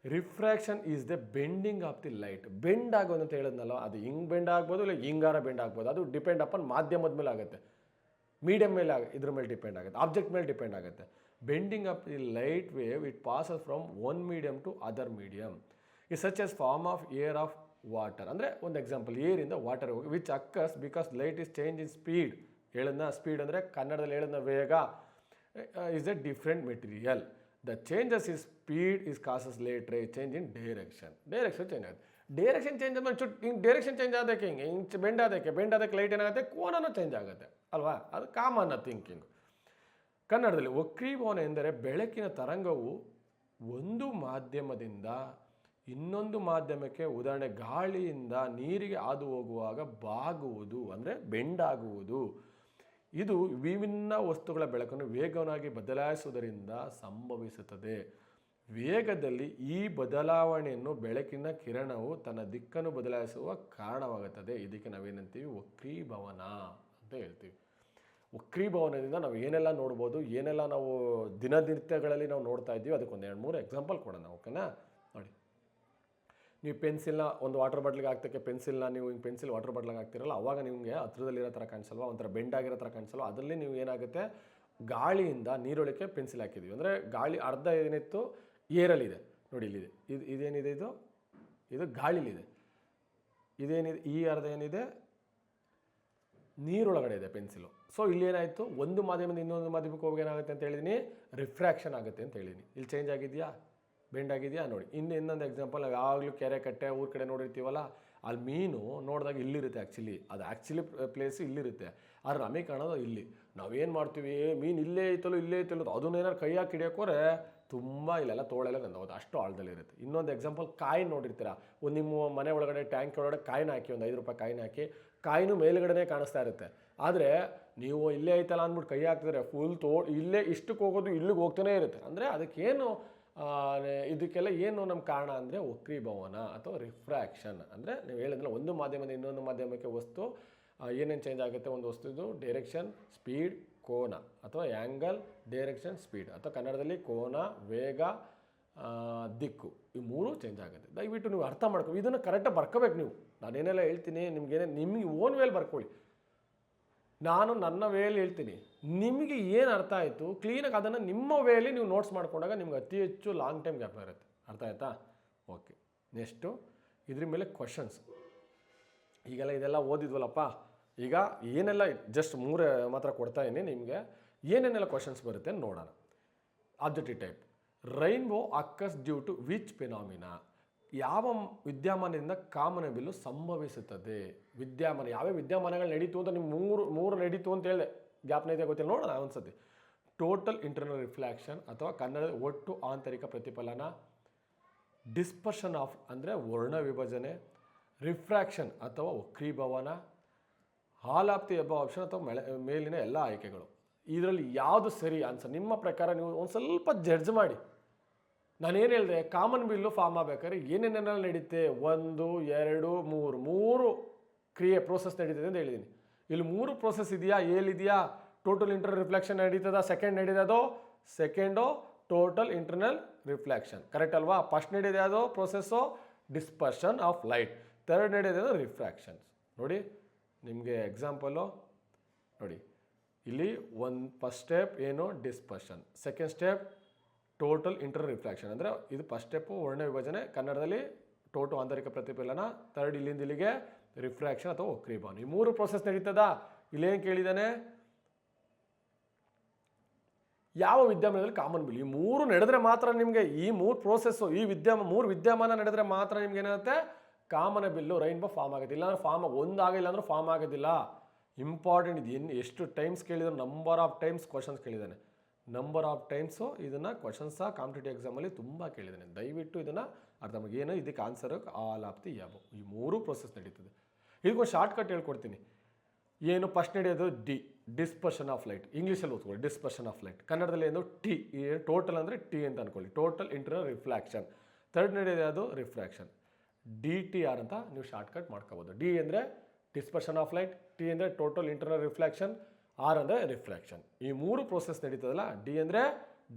Refraction is the bending of the light. Bend ಆಗೋದು ಅಂತ ಹೇಳಿದ್ನಲ್ಲ, ಅದು ಹಿಂಗ್ ಬೆಂಡ್ ಆಗ್ಬೋದು ಇಲ್ಲ ಹಿಂಗಾರ ಬೆಂಡ್ ಆಗ್ಬೋದು, ಅದು ಡಿಪೆಂಡ್ ಅಪಾನ್ ಮಾಧ್ಯಮದ ಮೇಲೆ ಆಗುತ್ತೆ. ಮೀಡಿಯಮ್ ಮೇಲೆ ಆಗ, ಇದ್ರ ಮೇಲೆ ಡಿಪೆಂಡ್ ಆಗುತ್ತೆ, ಆಬ್ಜೆಕ್ಟ್ ಮೇಲೆ ಡಿಪೆಂಡ್ ಆಗುತ್ತೆ. Bending of the light wave, it passes from one medium to other medium is such as from of air of water. ಅಂದರೆ ಒಂದು ಎಕ್ಸಾಂಪಲ್ ಏರಿಂದ ವಾಟರ್ ಹೋಗಿ, which occurs because light is change in speed. ಹೇಳದ್ನ speed ಅಂದರೆ ಕನ್ನಡದಲ್ಲಿ ಹೇಳದ್ನ ವೇಗ is a different material. The changes is speed is causes light ray change in direction direction change ಆಗುತ್ತೆ ಡೈರೆಕ್ಷನ್ ಚೇಂಜ್ ಆದ್ರೆ ಚುಟ್, ಹಿಂಗೆ ಡೈರೆಕ್ಷನ್ ಚೇಂಜ್ ಆದಕ್ಕೆ ಹಿಂಗೆ ಹಿಂಗೆ ಬೆಂಡ್ ಆದಕ್ಕೆ ಬೆಂಡ್ ಆದಕ್ಕೆ ಲೈಟ್ ಏನಾಗುತ್ತೆ? ಕೋನನೂ ಚೇಂಜ್ ಆಗುತ್ತೆ. ಅಲ್ವಾ? ಅದು ಕಾಮನ್ ಥಿಂಕಿಂಗ್ ಕನ್ನಡದಲ್ಲಿ ವಕ್ರೀಭವನ ಎಂದರೆ ಬೆಳಕಿನ ತರಂಗವು ಒಂದು ಮಾಧ್ಯಮದಿಂದ ಇನ್ನೊಂದು ಮಾಧ್ಯಮಕ್ಕೆ ಉದಾಹರಣೆ ಗಾಳಿಯಿಂದ ನೀರಿಗೆ ಹಾದು ಹೋಗುವಾಗ ಬಾಗುವುದು, ಅಂದರೆ ಬೆಂಡಾಗುವುದು ಇದು ವಿಭಿನ್ನ ವಸ್ತುಗಳ ಬೆಳಕನ್ನು ವೇಗವಾಗಿ ಬದಲಾಯಿಸುವುದರಿಂದ ಸಂಭವಿಸುತ್ತದೆ. ವೇಗದಲ್ಲಿ ಈ ಬದಲಾವಣೆಯನ್ನು ಬೆಳಕಿನ ಕಿರಣವು ತನ್ನ ದಿಕ್ಕನ್ನು ಬದಲಾಯಿಸುವ ಕಾರಣವಾಗುತ್ತದೆ. ಇದಕ್ಕೆ ನಾವೇನಂತೀವಿ? ವಕ್ರೀಭವನ ಅಂತ ಹೇಳ್ತೀವಿ. ವಕ್ರೀಭವನದಿಂದ ನಾವು ಏನೆಲ್ಲ ನೋಡ್ಬೋದು? ಏನೆಲ್ಲ ನಾವು ದಿನನಿತ್ಯಗಳಲ್ಲಿ ನಾವು ನೋಡ್ತಾ ಇದ್ದೀವಿ? ಅದಕ್ಕೊಂದು ಎರಡು ಮೂರು ಎಕ್ಸಾಂಪಲ್ ಕೊಡೋಣ ಓಕೆನಾ ನೀವು ಪೆನ್ಸಿಲ್ನ ಒಂದು ವಾಟರ್ ಬಾಟ್ಲಿಗೆ ಹಾಕ್ತಕ್ಕೆ ಪೆನ್ಸಿಲ್ನ ನೀವು ಹಿಂಗೆ ಪೆನ್ಸಿಲ್ ವಾಟರ್ ಬಾಟ್ಲಿಗೆ ಹಾಕ್ತಿರಲ್ಲ, ಅವಾಗ ನಿಮಗೆ ಹತ್ರದಲ್ಲಿರೋ ಥರ ಕಾಣಿಸಲ್ವ? ಒಂಥರ ಬೆಂಡ್ ಆಗಿರೋ ಥರ ಕಾಣಿಸಲ್ವ? ಅದರಲ್ಲಿ ನೀವು ಏನಾಗುತ್ತೆ? ಗಾಳಿಯಿಂದ ನೀರೊಳಕ್ಕೆ ಪೆನ್ಸಿಲ್ ಹಾಕಿದ್ದೀವಿ. ಅಂದರೆ ಗಾಳಿ ಅರ್ಧ ಏನಿತ್ತು? ಏರಲ್ಲಿದೆ ನೋಡಿ ಇಲ್ಲಿದೆ. ಇದು ಇದೇನಿದೆ ಇದು? ಇದು ಗಾಳಿಲಿದೆ. ಇದೇನಿದೆ? ಈ ಅರ್ಧ ಏನಿದೆ? ನೀರೊಳಗಡೆ ಇದೆ ಪೆನ್ಸಿಲು. ಸೊ ಇಲ್ಲಿ ಏನಾಯಿತು? ಒಂದು ಮಾಧ್ಯಮದಿಂದ ಇನ್ನೊಂದು ಮಾಧ್ಯಮಕ್ಕೆ ಹೋಗಿ ಏನಾಗುತ್ತೆ ಅಂತ ಹೇಳಿದ್ದೀನಿ ರಿಫ್ರಾಕ್ಷನ್ ಆಗುತ್ತೆ ಅಂತ ಹೇಳಿದ್ದೀನಿ ಇಲ್ಲಿ ಚೇಂಜ್ ಆಗಿದೆಯಾ? ಬೆಂಡ್ ಆಗಿದೆಯಾ ನೋಡಿ. ಇನ್ನು ಇನ್ನೊಂದು ಎಕ್ಸಾಂಪಲ್ ನಾವು ಯಾವಾಗಲೂ ಕೆರೆ ಕಟ್ಟೆ ಊರ ಕಡೆ ನೋಡಿರ್ತೀವಲ್ಲ, ಅಲ್ಲಿ ಮೀನು ನೋಡಿದಾಗ ಇಲ್ಲಿರುತ್ತೆ ಆ್ಯಕ್ಚುಲಿ ಅದು ಆ್ಯಕ್ಚುಲಿ ಪ್ಲೇಸ್ ಇಲ್ಲಿರುತ್ತೆ. ಆದರೆ ನಮಗೆ ಕಾಣೋದು ಇಲ್ಲಿ. ನಾವೇನು ಮಾಡ್ತೀವಿ? ಮೀನು ಇಲ್ಲೇ ಐತಲ್ಲೋ ಇಲ್ಲೇ ಐತಲ್ಲೋ ಅದನ್ನೇನಾರು ಕೈ ಹಾಕಿ ಹಿಡಿಯೋಕೋರೆ ತುಂಬ ಇಲ್ಲೆಲ್ಲ ತೋಳೆಲ್ಲ ನಂದೋದು ಅಷ್ಟು ಆಳದಲ್ಲಿರುತ್ತೆ ಇನ್ನೊಂದು ಎಕ್ಸಾಂಪಲ್ ಕಾಯಿ ನೋಡಿರ್ತೀರ? ಒಂದು ನಿಮ್ಮ ಮನೆ ಒಳಗಡೆ ಟ್ಯಾಂಕ್ ಒಳಗಡೆ ಕಾಯಿನ ಹಾಕಿ, ಒಂದು ಐದು ರೂಪಾಯಿ ಕಾಯಿನ ಹಾಕಿ, ಕಾಯಿನೂ ಮೇಲ್ಗಡೆನೇ ಕಾಣಿಸ್ತಾ ಇರುತ್ತೆ. ಆದರೆ ನೀವು ಇಲ್ಲೇ ಐತಲ್ಲ ಅಂದ್ಬಿಟ್ಟು ಕೈ ಹಾಕಿದ್ರೆ ಫುಲ್ ತೋ, ಇಲ್ಲೇ ಇಷ್ಟಕ್ಕೆ ಹೋಗೋದು ಇಲ್ಲಿಗೆ ಹೋಗ್ತಾನೆ ಇರುತ್ತೆ. ಅಂದರೆ ಅದಕ್ಕೇನು ಇದಕ್ಕೆಲ್ಲ ಏನು ನಮ್ಮ ಕಾರಣ ಅಂದರೆ ವಕ್ರೀಭವನ ಅಥವಾ ರಿಫ್ರಾಕ್ಷನ್. ಅಂದರೆ ನೀವು ಹೇಳಿದ್ರೆ ಒಂದು ಮಾಧ್ಯಮದಿಂದ ಇನ್ನೊಂದು ಮಾಧ್ಯಮಕ್ಕೆ ವಸ್ತು ಏನೇನು ಚೇಂಜ್ ಆಗುತ್ತೆ ಒಂದು ವಸ್ತುದು ಡೈರೆಕ್ಷನ್ ಸ್ಪೀಡ್ ಕೋನ ಅಥವಾ ಆ್ಯಂಗಲ್ ಡೈರೆಕ್ಷನ್ ಸ್ಪೀಡ್ ಅಥವಾ ಕನ್ನಡದಲ್ಲಿ ಕೋನ, ವೇಗ ದಿಕ್ಕು ಈ ಮೂರು ಚೇಂಜ್ ಆಗುತ್ತೆ. ದಯವಿಟ್ಟು ನೀವು ಅರ್ಥ ಮಾಡ್ಕೊ, ಇದನ್ನು ಕರೆಕ್ಟಾಗಿ ಬರ್ಕೋಬೇಕು ನೀವು. ನಾನೇನೆಲ್ಲ ಹೇಳ್ತೀನಿ, ನಿಮ್ಗೇನೆ, ನಿಮಗೆ ಓನ್ ವೇಲ್ ಬರ್ಕೊಳ್ಳಿ. ನಾನು ನನ್ನ ವೇಲ್ ಹೇಳ್ತೀನಿ. ನಿಮಗೆ ಏನು ಅರ್ಥ ಆಯಿತು? ಕ್ಲೀನಾಗಿ ಅದನ್ನು ನಿಮ್ಮ ವೇಲಿ ನೀವು ನೋಟ್ಸ್ ಮಾಡಿಕೊಂಡಾಗ ನಿಮ್ಗೆ ಅತಿ ಹೆಚ್ಚು ಲಾಂಗ್ ಟೈಮ್ ಗ್ಯಾಪ್ ಇರುತ್ತೆ. ಅರ್ಥ ಆಯ್ತಾ? ಓಕೆ ನೆಕ್ಸ್ಟು ಇದ್ರ ಮೇಲೆ ಕ್ವಶನ್ಸ್ ಈಗೆಲ್ಲ ಇದೆಲ್ಲ ಓದಿದ್ವಲ್ಲಪ್ಪ. ಈಗ ಏನೆಲ್ಲ ಜಸ್ಟ್ ಮೂರೇ ಮಾತ್ರ ಕೊಡ್ತಾ ಇದ್ದೀನಿ ನಿಮಗೆ. ಏನೇನೆಲ್ಲ ಕ್ವಶನ್ಸ್ ಬರುತ್ತೆ ನೋಡೋಣ. Objective type rainbow occurs due to which phenomena ಯಾವ ವಿದ್ಯಮಾನದಿಂದ ಕಾಮನಬಿಲ್ಲು ಸಂಭವಿಸುತ್ತದೆ? ವಿದ್ಯಮಾನ, ಯಾವ್ಯಾವ ವಿದ್ಯಮಾನಗಳು ನಡೀತು ಅಂತ ನಿಮ್ಗೆ ಮೂರು ಮೂರು ನಡೀತು ಅಂತ ಹೇಳಿದೆ. ಜ್ಞಾಪನ ಇದೆ ಗೊತ್ತಿಲ್ಲ, ನೋಡೋಣ ಒಂದ್ಸತಿ. ಟೋಟಲ್ ಇಂಟರ್ನಲ್ ರಿಫ್ಲ್ಯಾಕ್ಷನ್ ಅಥವಾ ಕನ್ನಡದ ಒಟ್ಟು ಆಂತರಿಕ ಪ್ರತಿಫಲನ ಡಿಸ್ಪರ್ಷನ್ ಆಫ್ ಅಂದರೆ ವರ್ಣ ವಿಭಜನೆ ರಿಫ್ರಾಕ್ಷನ್ ಅಥವಾ ವಕ್ರೀಭವನ, ಹಾಲಾಪ್ತಿ ಎಬ ಆಪ್ಷನ್ ಅಥವಾ ಮೇಳೆ, ಮೇಲಿನ ಎಲ್ಲ ಆಯ್ಕೆಗಳು. ಇದರಲ್ಲಿ ಯಾವುದು ಸರಿ ಆನ್ಸರ್ ನಿಮ್ಮ ಪ್ರಕಾರ ನೀವು ಒಂದು ಸ್ವಲ್ಪ ಜಡ್ಜ್ ಮಾಡಿ. ನಾನೇನು ಹೇಳಿದೆ? ಕಾಮನ್ ಬಿಲ್ಲು ಫಾರ್ಮ್ ಆಗಬೇಕಾದ್ರೆ ಏನೇನೆಲ್ಲ ನಡೀತೆ? ಒಂದು, ಎರಡು, ಮೂರು ಮೂರು ಕ್ರಿಯೆ ಪ್ರೋಸೆಸ್ ನಡೀತದೆ ಅಂತ ಹೇಳಿದ್ದೀನಿ. ಇಲ್ಲಿ ಮೂರು ಪ್ರೋಸೆಸ್ ಇದೆಯಾ? ಏಲಿದೆಯಾ ಟೋಟಲ್ ಇಂಟರ್ನಲ್ ರಿಫ್ಲೆಕ್ಷನ್ ನಡೀತದ? Second ನಡೀತದೋ second total internal reflection correct ಅಲ್ವಾ? ಫಸ್ಟ್ ನಡೀದೆ ಅದು? Process dispersion of light third ನಡೀದೆ ಅದು? ನೋಡಿ, ನಿಮಗೆ ಎಕ್ಸಾಂಪಲು ನೋಡಿ. ಇಲ್ಲಿ ಒಂದು ಫಸ್ಟ್ ಸ್ಟೆಪ್ ಏನು? Dispersion second step total inter reflection ಅಂದರೆ ಇದು ಫಸ್ಟ್ ಸ್ಟೆಪ್ಪು ವರ್ಣ ವಿಭಜನೆ ಕನ್ನಡದಲ್ಲಿ ಟೋಟು ಆಂತರಿಕ ಪ್ರತಿಫಲನ. ಥರ್ಡ್ ಇಲ್ಲಿಂದ ಇಲ್ಲಿಗೆ ರಿಫ್ರಾಕ್ಷನ್ ಅಥವಾ ವಕ್ರೀಭವನ ಈ ಮೂರು ಪ್ರೊಸೆಸ್ ನಡೀತದ? ಇಲ್ಲೇನು ಕೇಳಿದ್ದಾನೆ? ಯಾವ ವಿದ್ಯಮಾನದಲ್ಲಿ ಕಾಮನ್ ಬಿಲ್ ಈ ಮೂರು ನಡೆದ್ರೆ ಮಾತ್ರ ನಿಮಗೆ ಈ ಮೂರು ಪ್ರೋಸೆಸ್ಸು ಈ ವಿದ್ಯಮ ಮೂರು ವಿದ್ಯಮಾನ ನಡೆದ್ರೆ ಮಾತ್ರ ನಿಮ್ಗೆ ಏನಾಗುತ್ತೆ? ಕಾಮನ ಬಿಲ್ಲು ರೈನ್ಬೋ ಫಾರ್ಮ್ ಆಗುತ್ತೆ. ಇಲ್ಲಾಂದ್ರೆ ಫಾರ್ಮ್ ಒಂದು ಆಗಿಲ್ಲ ಅಂದ್ರೆ ಫಾರ್ಮ್ ಆಗೋದಿಲ್ಲ. ಇಂಪಾರ್ಟೆಂಟ್ ಇದು ಏನು ಎಷ್ಟು ಟೈಮ್ಸ್ ಕೇಳಿದ್ರು ನಂಬರ್ ಆಫ್ ಟೈಮ್ಸ್ ಕ್ವಶನ್ಸ್ ಕೇಳಿದ್ದಾನೆ. ನಂಬರ್ ಆಫ್ ಟೈಮ್ಸು ಇದನ್ನು ಕ್ವಶನ್ಸ ಕಾಂಪಿಟೇಟಿವ್ ಎಕ್ಸಾಮಲ್ಲಿ ತುಂಬ ಕೇಳಿದ್ದಾನೆ. ದಯವಿಟ್ಟು ಇದನ್ನು ಅರ್ಥ ಏನು? ಇದಕ್ಕೆ answer all of the above ಈ ಮೂರು ಪ್ರೊಸೆಸ್ ನಡೀತದೆ. ಇದಕ್ಕೊಂದು ಶಾರ್ಟ್ ಕಟ್ ಹೇಳ್ಕೊಡ್ತೀನಿ. ಏನು ಫಸ್ಟ್ ನಡೆಯೋದು ಡಿ ಡಿಸ್ಪರ್ಷನ್ ಆಫ್ ಲೈಟ್ ಇಂಗ್ಲೀಷಲ್ಲಿ ಓದ್ಕೊಳ್ಳಿ ಡಿಸ್ಪರ್ಷನ್ ಆಫ್ ಲೈಟ್ ಕನ್ನಡದಲ್ಲಿ ಏನು? ಟಿ ಟೋಟಲ್ ಅಂದರೆ ಟಿ ಅಂತ ಅನ್ಕೊಳ್ಳಿ. ಟೋಟಲ್ ಇಂಟರ್ನಲ್ ರಿಫ್ಲ್ಯಾಕ್ಷನ್ ಥರ್ಡ್ ನಡೆಯೋದು ಯಾವುದು? ರಿಫ್ರಾಕ್ಷನ್ ಡಿ ಟಿ ಆರ್ ಅಂತ ನೀವು ಶಾರ್ಟ್ ಕಟ್ ಮಾಡ್ಕೋಬೋದು. ಡಿ ಅಂದರೆ ಡಿಸ್ಪರ್ಷನ್ ಆಫ್ ಲೈಟ್ ಟಿ ಅಂದರೆ ಟೋಟಲ್ ಇಂಟರ್ನಲ್ ರಿಫ್ಲ್ಯಾಕ್ಷನ್ ಆರ್ ಅಂದರೆ ರಿಫ್ರ್ಯಾಕ್ಷನ್ ಈ ಮೂರು ಪ್ರೋಸೆಸ್ ನಡೀತದಲ್ಲ ಡಿ ಅಂದರೆ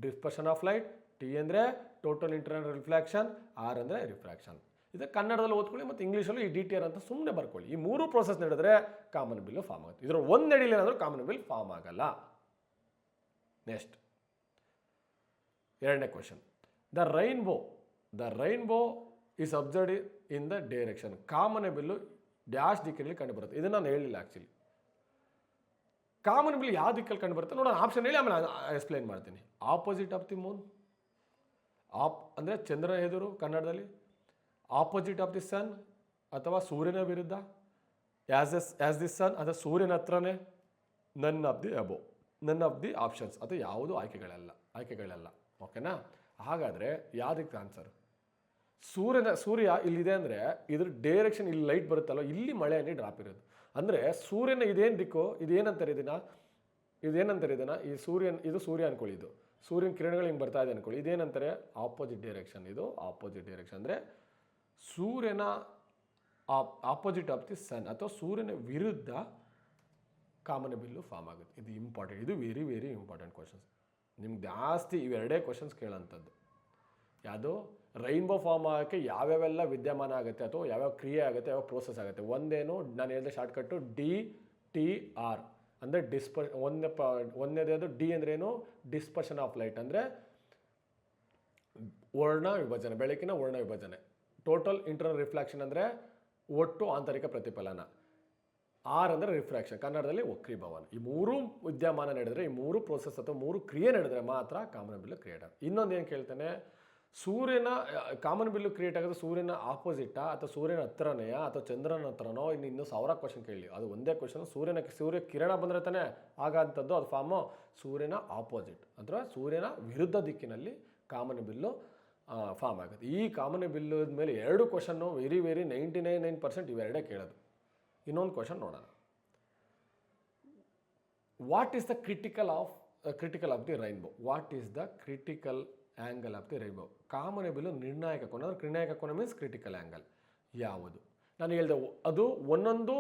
ಡಿಸ್ಪರ್ಷನ್ ಆಫ್ ಲೈಟ್ ಟಿ ಅಂದರೆ ಟೋಟಲ್ ಇಂಟರ್ನಲ್ ರಿಫ್ಲ್ಯಾಕ್ಷನ್ ಆರ್ ಅಂದರೆ ರಿಫ್ರಾಕ್ಷನ್ ಇದು. ಕನ್ನಡದಲ್ಲಿ ಓದ್ಕೊಳ್ಳಿ ಮತ್ತು ಇಂಗ್ಲೀಷಲ್ಲೂ ಈ ಡಿ ಟಿ ಆರ್ ಅಂತ ಸುಮ್ಮನೆ ಬರ್ಕೊಳ್ಳಿ. ಈ ಮೂರು ಪ್ರೋಸೆಸ್ ನಡೆದ್ರೆ ಕಾಮನ್ ಬಿಲ್ಲು ಫಾರ್ಮ್ ಆಗುತ್ತೆ. ಇದರ ಒಂದು ನಡೀಲಿ ಏನಾದರೂ ಕಾಮನ್ ಬಿಲ್ ಫಾರ್ಮ್ ಆಗಲ್ಲ. ನೆಕ್ಸ್ಟ್ ಎರಡನೇ question the rainbow the rainbow is observed in the direction common ಬಿಲ್ಲು ಡ್ಯಾಶ್ ದಿಕ್ಕಿನಲ್ಲಿ ಕಂಡುಬರುತ್ತೆ ಇದನ್ನು ನಾನು ಹೇಳಿಲ್ಲ ಆ್ಯಕ್ಚುಲಿ ಕಾಮನ್ ಬಿಲ್ ಯಾವ ದಿಕ್ಕಲ್ಲಿ ಕಂಡುಬರುತ್ತೆ ನೋಡೋಣ ಆಪ್ಷನ್ ಹೇಳಿ, ಆಮೇಲೆ ಎಕ್ಸ್ಪ್ಲೈನ್ ಮಾಡ್ತೀನಿ. ಆಪೋಸಿಟ್ ಆಫ್ ದಿ ಮೂನ್ ಆಪ್ ಅಂದರೆ ಚಂದ್ರ ಎದುರು ಕನ್ನಡದಲ್ಲಿ ಆಪೋಸಿಟ್ ಆಫ್ ದಿ ಸನ್ ಅಥವಾ ಸೂರ್ಯನ ವಿರುದ್ಧ? As is as the sun ಅಥವಾ ಸೂರ್ಯನ ಹತ್ರನೇ none of the above none of the options ಅದು ಯಾವುದು ಆಯ್ಕೆಗಳಲ್ಲ ಆಯ್ಕೆಗಳಲ್ಲ. ಓಕೆನಾ ಹಾಗಾದರೆ ಯಾವುದಕ್ಕೆ ಆನ್ಸರ್ ಸೂರ್ಯನ, ಸೂರ್ಯ ಇಲ್ಲಿದೆ ಅಂದರೆ ಇದ್ರ ಡೈರೆಕ್ಷನ್ ಇಲ್ಲಿ ಲೈಟ್ ಬರುತ್ತಲ್ಲ, ಇಲ್ಲಿ ಮಳೆ ಹನಿ ಡ್ರಾಪ್ ಇರೋದು. ಅಂದರೆ ಸೂರ್ಯನ ಇದೇನು ದಿಕ್ಕು? ಇದೇನಂತಾರೆ ಇದನ್ನ ಇದೇನಂತಾರೆ ಇದನ್ನ ಈ ಸೂರ್ಯನ್, ಇದು ಸೂರ್ಯ ಅನ್ಕೊಳ್ಳಿ ಇದು. ಸೂರ್ಯನ ಕಿರಣಗಳು ಹಿಂಗೆ ಬರ್ತಾ ಇದೆ ಅನ್ಕೊಳ್ಳಿ. ಇದೇನಂತಾರೆ? ಆಪೋಸಿಟ್ ಡೈರೆಕ್ಷನ್ ಇದು ಆಪೋಸಿಟ್ ಡೈರೆಕ್ಷನ್ ಅಂದರೆ ಸೂರ್ಯನ ಆಪೋಸಿಟ್ ಆಫ್ ದಿ ಸನ್ ಅಥವಾ ಸೂರ್ಯನ ವಿರುದ್ಧ ಕಾಮನ ಬಿಲ್ಲು ಫಾರ್ಮ್ ಆಗುತ್ತೆ. ಇದು ಇಂಪಾರ್ಟೆಂಟ್ ಇದು ವೆರಿ ವೆರಿ ಇಂಪಾರ್ಟೆಂಟ್ ಕ್ವಶನ್ಸ್ ನಿಮ್ಗೆ ಜಾಸ್ತಿ ಇವೆರಡೇ ಕ್ವಶನ್ಸ್ ಕೇಳೋಂಥದ್ದು. ಯಾವುದು? ರೈನ್ಬೋ ಫಾರ್ಮ್ ಆಗೋಕ್ಕೆ ಯಾವ್ಯಾವೆಲ್ಲ ವಿದ್ಯಮಾನ ಆಗುತ್ತೆ ಅಥವಾ ಯಾವ್ಯಾವ ಕ್ರಿಯೆ ಆಗುತ್ತೆ ಯಾವ ಪ್ರೋಸೆಸ್ ಆಗುತ್ತೆ? ಒಂದೇನು, ನಾನು ಹೇಳಿದೆ ಶಾರ್ಟ್ಕಟ್ಟು ಡಿ ಟಿ ಆರ್ ಅಂದರೆ ಡಿಸ್ಪ ಒಂದೇ ಪ ಅದು ಡಿ ಅಂದ್ರೇನು ಡಿಸ್ಪರ್ಷನ್ ಆಫ್ ಲೈಟ್ ಅಂದರೆ ವರ್ಣ ವಿಭಜನೆ, ಬೆಳಕಿನ ವರ್ಣ ವಿಭಜನೆ. ಟೋಟಲ್ ಇಂಟರ್ನಲ್ ರಿಫ್ಲೆಕ್ಷನ್ ಅಂದರೆ ಒಟ್ಟು ಆಂತರಿಕ ಪ್ರತಿಫಲನ. ಆರ್ ಅಂದರೆ ರಿಫ್ರಾಕ್ಷನ್ ಕನ್ನಡದಲ್ಲಿ ವಕ್ರೀಭವನ. ಈ ಮೂರು ವಿದ್ಯಮಾನ ನಡೆದರೆ, ಈ ಮೂರು ಪ್ರೋಸೆಸ್ ಅಥವಾ ಮೂರು ಕ್ರಿಯೆ ನಡೆದರೆ ಮಾತ್ರ ಕಾಮನ್ ಬಿಲ್ಲು ಕ್ರಿಯೇಟ್ ಆಗುತ್ತೆ. ಇನ್ನೊಂದು ಏನು ಕೇಳ್ತಾನೆ? ಸೂರ್ಯನ, ಕಾಮನ್ ಬಿಲ್ಲು ಕ್ರಿಯೇಟ್ ಆಗೋದು ಸೂರ್ಯನ ಆಪೋಸಿಟಾ ಅಥವಾ ಸೂರ್ಯನ ಹತ್ರನೆಯ, ಅಥವಾ ಚಂದ್ರನ ಹತ್ರನೋ, ಇನ್ನು ಇನ್ನೂ ಸಾವಿರ ಕ್ವಶನ್ ಕೇಳಿ. ಅದು ಒಂದೇ ಕ್ವಶನ್ ಸೂರ್ಯನ ಸೂರ್ಯ ಕಿರಣ ಬಂದರೆ ತಾನೇ ಆಗಂಥದ್ದು ಅದು ಫಾರ್ಮು ಸೂರ್ಯನ ಆಪೋಸಿಟ್ ಅಂದರೆ ಸೂರ್ಯನ ವಿರುದ್ಧ ದಿಕ್ಕಿನಲ್ಲಿ ಕಾಮನ್ ಬಿಲ್ಲು ಫಾರ್ಮ್ ಆಗುತ್ತೆ. ಈ ಕಾಮನ್ ಬಿಲ್ ಮೇಲೆ ಎರಡು question very very ninety nine nine percent ಇವೆರಡೇ ಕೇಳೋದು. ಇನ್ನೊಂದು ಕ್ವಶನ್ ನೋಡೋಣ. What is the critical of critical of the rainbow what is the critical angle of the rainbow common ಬಿಲ್ಲು ನಿರ್ಣಾಯಕ ಕೋನ, ಅಂದರೆ ನಿರ್ಣಾಯಕ ಕೋನ ಮೀನ್ಸ್ ಕ್ರಿಟಿಕಲ್ ಆ್ಯಂಗಲ್ ಯಾವುದು? ನಾನು ಹೇಳಿದೆ, ಅದು ಒಂದೊಂದು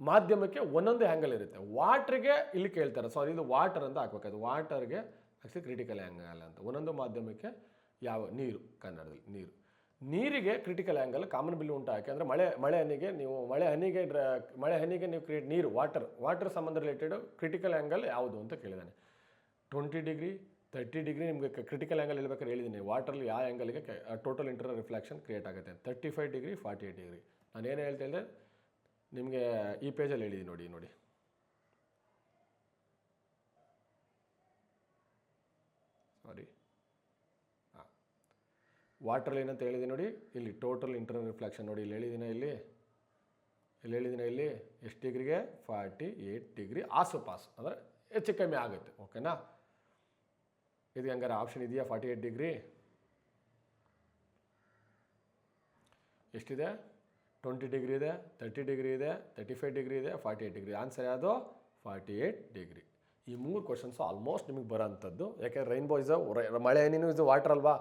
ಮಾಧ್ಯಮಕ್ಕೆ ಒಂದೊಂದು ಆ್ಯಂಗಲ್ ಇರುತ್ತೆ. ವಾಟ್ರಿಗೆ ಇಲ್ಲಿ ಕೇಳ್ತಾರೆ. ಸಾರಿ ಇದು ವಾಟರ್ ಅಂತ ಹಾಕ್ಬೇಕಾಯ್ತು ವಾಟರ್ಗೆ ಆ್ಯಕ್ಚುಲಿ ಕ್ರಿಟಿಕಲ್ ಆ್ಯಂಗಲ್ ಅಂತ. ಒಂದೊಂದು ಮಾಧ್ಯಮಕ್ಕೆ ಯಾವ? ನೀರು, ಕನ್ನಡದಲ್ಲಿ ನೀರು. ನೀರಿಗೆ ಕ್ರಿಟಿಕಲ್ ಆ್ಯಂಗಲ್ ಕಾಮನ್ ಬಿಲ್ ಉಂಟು ಯಾಕೆಂದರೆ ಮಳೆ ಮಳೆ ಹನಿಗೆ ನೀವು, ಮಳೆ ಹನಿಗೆ ಡ್ರ ಮಳೆ ಹನಿಗೆ ನೀವು ಕ್ರಿಯೇಟ್ ನೀರು ವಾಟರ್ ವಾಟರ್ ಸಂಬಂಧ ರಿಲೇಟೆಡ್ ಕ್ರಿಟಿಕಲ್ ಆ್ಯಂಗಲ್ ಯಾವುದು ಅಂತ ಕೇಳಿದ್ದಾನೆ ಟ್ವೆಂಟಿ ಡಿಗ್ರಿ ತರ್ಟಿ ಡಿಗ್ರಿ ನಿಮಗೆ ಕ್ರಿಟಿಕಲ್ ಆ್ಯಂಗಲ್ ಹೇಳ್ಬೇಕಾದ್ರೆ ಹೇಳಿದ್ದೀನಿ. ವಾಟರ್ಲಿ ಯಾವ ಆ್ಯಂಗಲ್ಗೆ ಟೋಟಲ್ ಇಂಟರ್ನಲ್ ರಿಫ್ಲೆಕ್ಷನ್ ಕ್ರಿಯೇಟ್ ಆಗುತ್ತೆ thirty five degree forty eight degree ನಾನು ಏನು ಹೇಳ್ತಾ ನಿಮಗೆ ಈ ಪೇಜಲ್ಲಿ ಹೇಳಿದ್ದೀನಿ ನೋಡಿ ನೋಡಿ ಸಾರಿ ಹಾಂ ವಾಟ್ರಲ್ಲಿ ಏನಂತ ಹೇಳಿದೆ ನೋಡಿ. ಇಲ್ಲಿ ಟೋಟಲ್ ಇಂಟರ್ನಲ್ ರಿಫ್ಲೆಕ್ಷನ್ ನೋಡಿ. ಇಲ್ಲಿ ಹೇಳಿದಿನ ಇಲ್ಲಿ. ಇಲ್ಲಿ ಹೇಳಿದಿನ ಇಲ್ಲಿ ಎಷ್ಟು ಡಿಗ್ರಿಗೆ ಫಾರ್ಟಿ ಏಯ್ಟ್ ಡಿಗ್ರಿ ಆಸು ಪಾಸು ಅಂದರೆ ಹೆಚ್ಚು ಕಮ್ಮಿ ಆಗುತ್ತೆ. ಓಕೆನಾ ಇದು ಹಂಗಾರೆ ಆಪ್ಷನ್ ಇದೆಯಾ? ಫಾರ್ಟಿ ಏಯ್ಟ್ ಡಿಗ್ರಿ ಎಷ್ಟಿದೆ? ಟ್ವೆಂಟಿ ಡಿಗ್ರಿ ಇದೆ ತರ್ಟಿ ಡಿಗ್ರಿ ಇದೆ ತರ್ಟಿ ಫೈವ್ ಡಿಗ್ರಿ ಇದೆ ಫಾರ್ಟಿ ಏಯ್ಟ್ ಡಿಗ್ರಿ ಆನ್ಸರ್ ಯಾವುದು? ಫಾರ್ಟಿ ಏಯ್ಟ್ ಡಿಗ್ರಿ ಈ ಮೂರು ಕ್ವಶನ್ಸು ಆಲ್ಮೋಸ್ಟ್ ನಿಮಗೆ ಬರೋಂಥದ್ದು. ಯಾಕೆಂದರೆ ರೈನ್ಬೋ ಇಸ್ ಮಳೆ ಏನೇನು ಇಸ್ ವಾಟರ್ ಅಲ್ವಾ?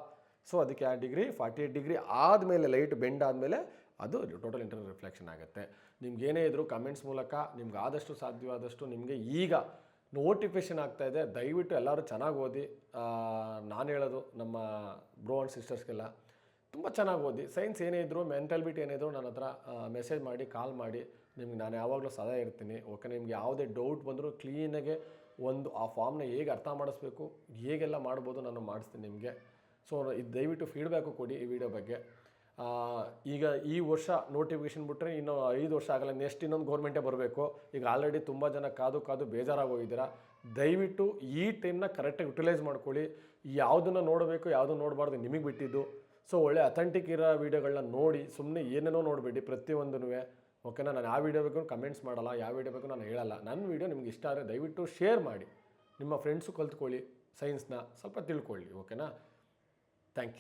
ಸೊ ಅದಕ್ಕೆ ಆ ಡಿಗ್ರಿ ಫಾರ್ಟಿ ಏಯ್ಟ್ ಡಿಗ್ರಿ ಆದಮೇಲೆ ಲೈಟ್ ಬೆಂಡ್ ಆದಮೇಲೆ ಅದು ಟೋಟಲ್ ಇಂಟರ್ನಲ್ ರಿಫ್ಲೆಕ್ಷನ್ ಆಗುತ್ತೆ. ನಿಮ್ಗೆ ಏನೇ ಇದ್ದರೂ ಕಮೆಂಟ್ಸ್ ಮೂಲಕ ನಿಮ್ಗೆ ಆದಷ್ಟು ಸಾಧ್ಯವಾದಷ್ಟು ನಿಮಗೆ ಈಗ ನೋಟಿಫಿಕೇಷನ್ ಆಗ್ತಾ ಇದೆ. ದಯವಿಟ್ಟು ಎಲ್ಲರೂ ಚೆನ್ನಾಗಿ ಓದಿ. ನಾನು ಹೇಳೋದು ನಮ್ಮ ಬ್ರೋ ಆ್ಯಂಡ್ ಸಿಸ್ಟರ್ಸ್ಗೆಲ್ಲ ತುಂಬ ಚೆನ್ನಾಗಿ ಓದಿ. ಸೈನ್ಸ್ ಏನೇ ಇದ್ದರೂ ಮೆಂಟಲ್ ಬಿಟ್ ಏನಿದ್ರು ನನ್ನ ಹತ್ರ ಮೆಸೇಜ್ ಮಾಡಿ ಕಾಲ್ ಮಾಡಿ. ನಿಮ್ಗೆ ನಾನು ಯಾವಾಗಲೂ ಸದಾ ಇರ್ತೀನಿ. ಓಕೆ ನಿಮ್ಗೆ ಯಾವುದೇ ಡೌಟ್ ಬಂದರೂ ಕ್ಲೀನಾಗೆ ಒಂದು ಆ ಫಾರ್ಮ್ನ ಹೇಗೆ ಅರ್ಥ ಮಾಡಿಸ್ಬೇಕು, ಹೇಗೆಲ್ಲ ಮಾಡ್ಬೋದು ನಾನು ಮಾಡಿಸ್ತೀನಿ ನಿಮಗೆ. ಸೊ ದಯವಿಟ್ಟು ಫೀಡ್ಬ್ಯಾಕು ಕೊಡಿ ಈ ವಿಡಿಯೋ ಬಗ್ಗೆ. ಈಗ ಈ ವರ್ಷ ನೋಟಿಫಿಕೇಷನ್ ಬಿಟ್ಟರೆ ಇನ್ನು ಐದು ವರ್ಷ ಆಗಲ್ಲ ನೆಕ್ಸ್ಟ್ ಇನ್ನೊಂದು ಗೌರ್ಮೆಂಟೇ ಬರಬೇಕು. ಈಗ ಆಲ್ರೆಡಿ ತುಂಬ ಜನ ಕಾದು ಕಾದು ಬೇಜಾರಾಗೋಗಿದ್ದೀರಾ. ದಯವಿಟ್ಟು ಈ ಟೈಮ್ನ ಕರೆಕ್ಟಾಗಿ ಯುಟಿಲೈಸ್ ಮಾಡ್ಕೊಳ್ಳಿ. ಯಾವುದನ್ನು ನೋಡಬೇಕು, ಯಾವುದನ್ನು ನೋಡಬಾರ್ದು ನಿಮಗೆ ಬಿಟ್ಟಿದ್ದು. ಸೊ ಒಳ್ಳೆ ಅಥೆಂಟಿಕ್ ಇರೋ ವೀಡಿಯೋಗಳನ್ನ ನೋಡಿ ಸುಮ್ಮನೆ ಏನೇನೋ ನೋಡಬೇಡಿ ಪ್ರತಿಯೊಂದೂ ಓಕೆನಾ ನಾನು ಯಾವ ವೀಡಿಯೋ ಬೇಕು ಕಮೆಂಟ್ಸ್ ಮಾಡಲ್ಲ, ಯಾವ ವೀಡಿಯೋ ಬೇಕು ನಾನು ಹೇಳಲ್ಲ. ನನ್ನ ವೀಡಿಯೋ ನಿಮ್ಗೆ ಇಷ್ಟ ಆದರೆ ದಯವಿಟ್ಟು ಶೇರ್ ಮಾಡಿ. ನಿಮ್ಮ ಫ್ರೆಂಡ್ಸು ಕಲ್ತ್ಕೊಳ್ಳಿ ಸೈನ್ಸ್ನ ಸ್ವಲ್ಪ ತಿಳ್ಕೊಳ್ಳಿ ಓಕೆನಾ Thank you.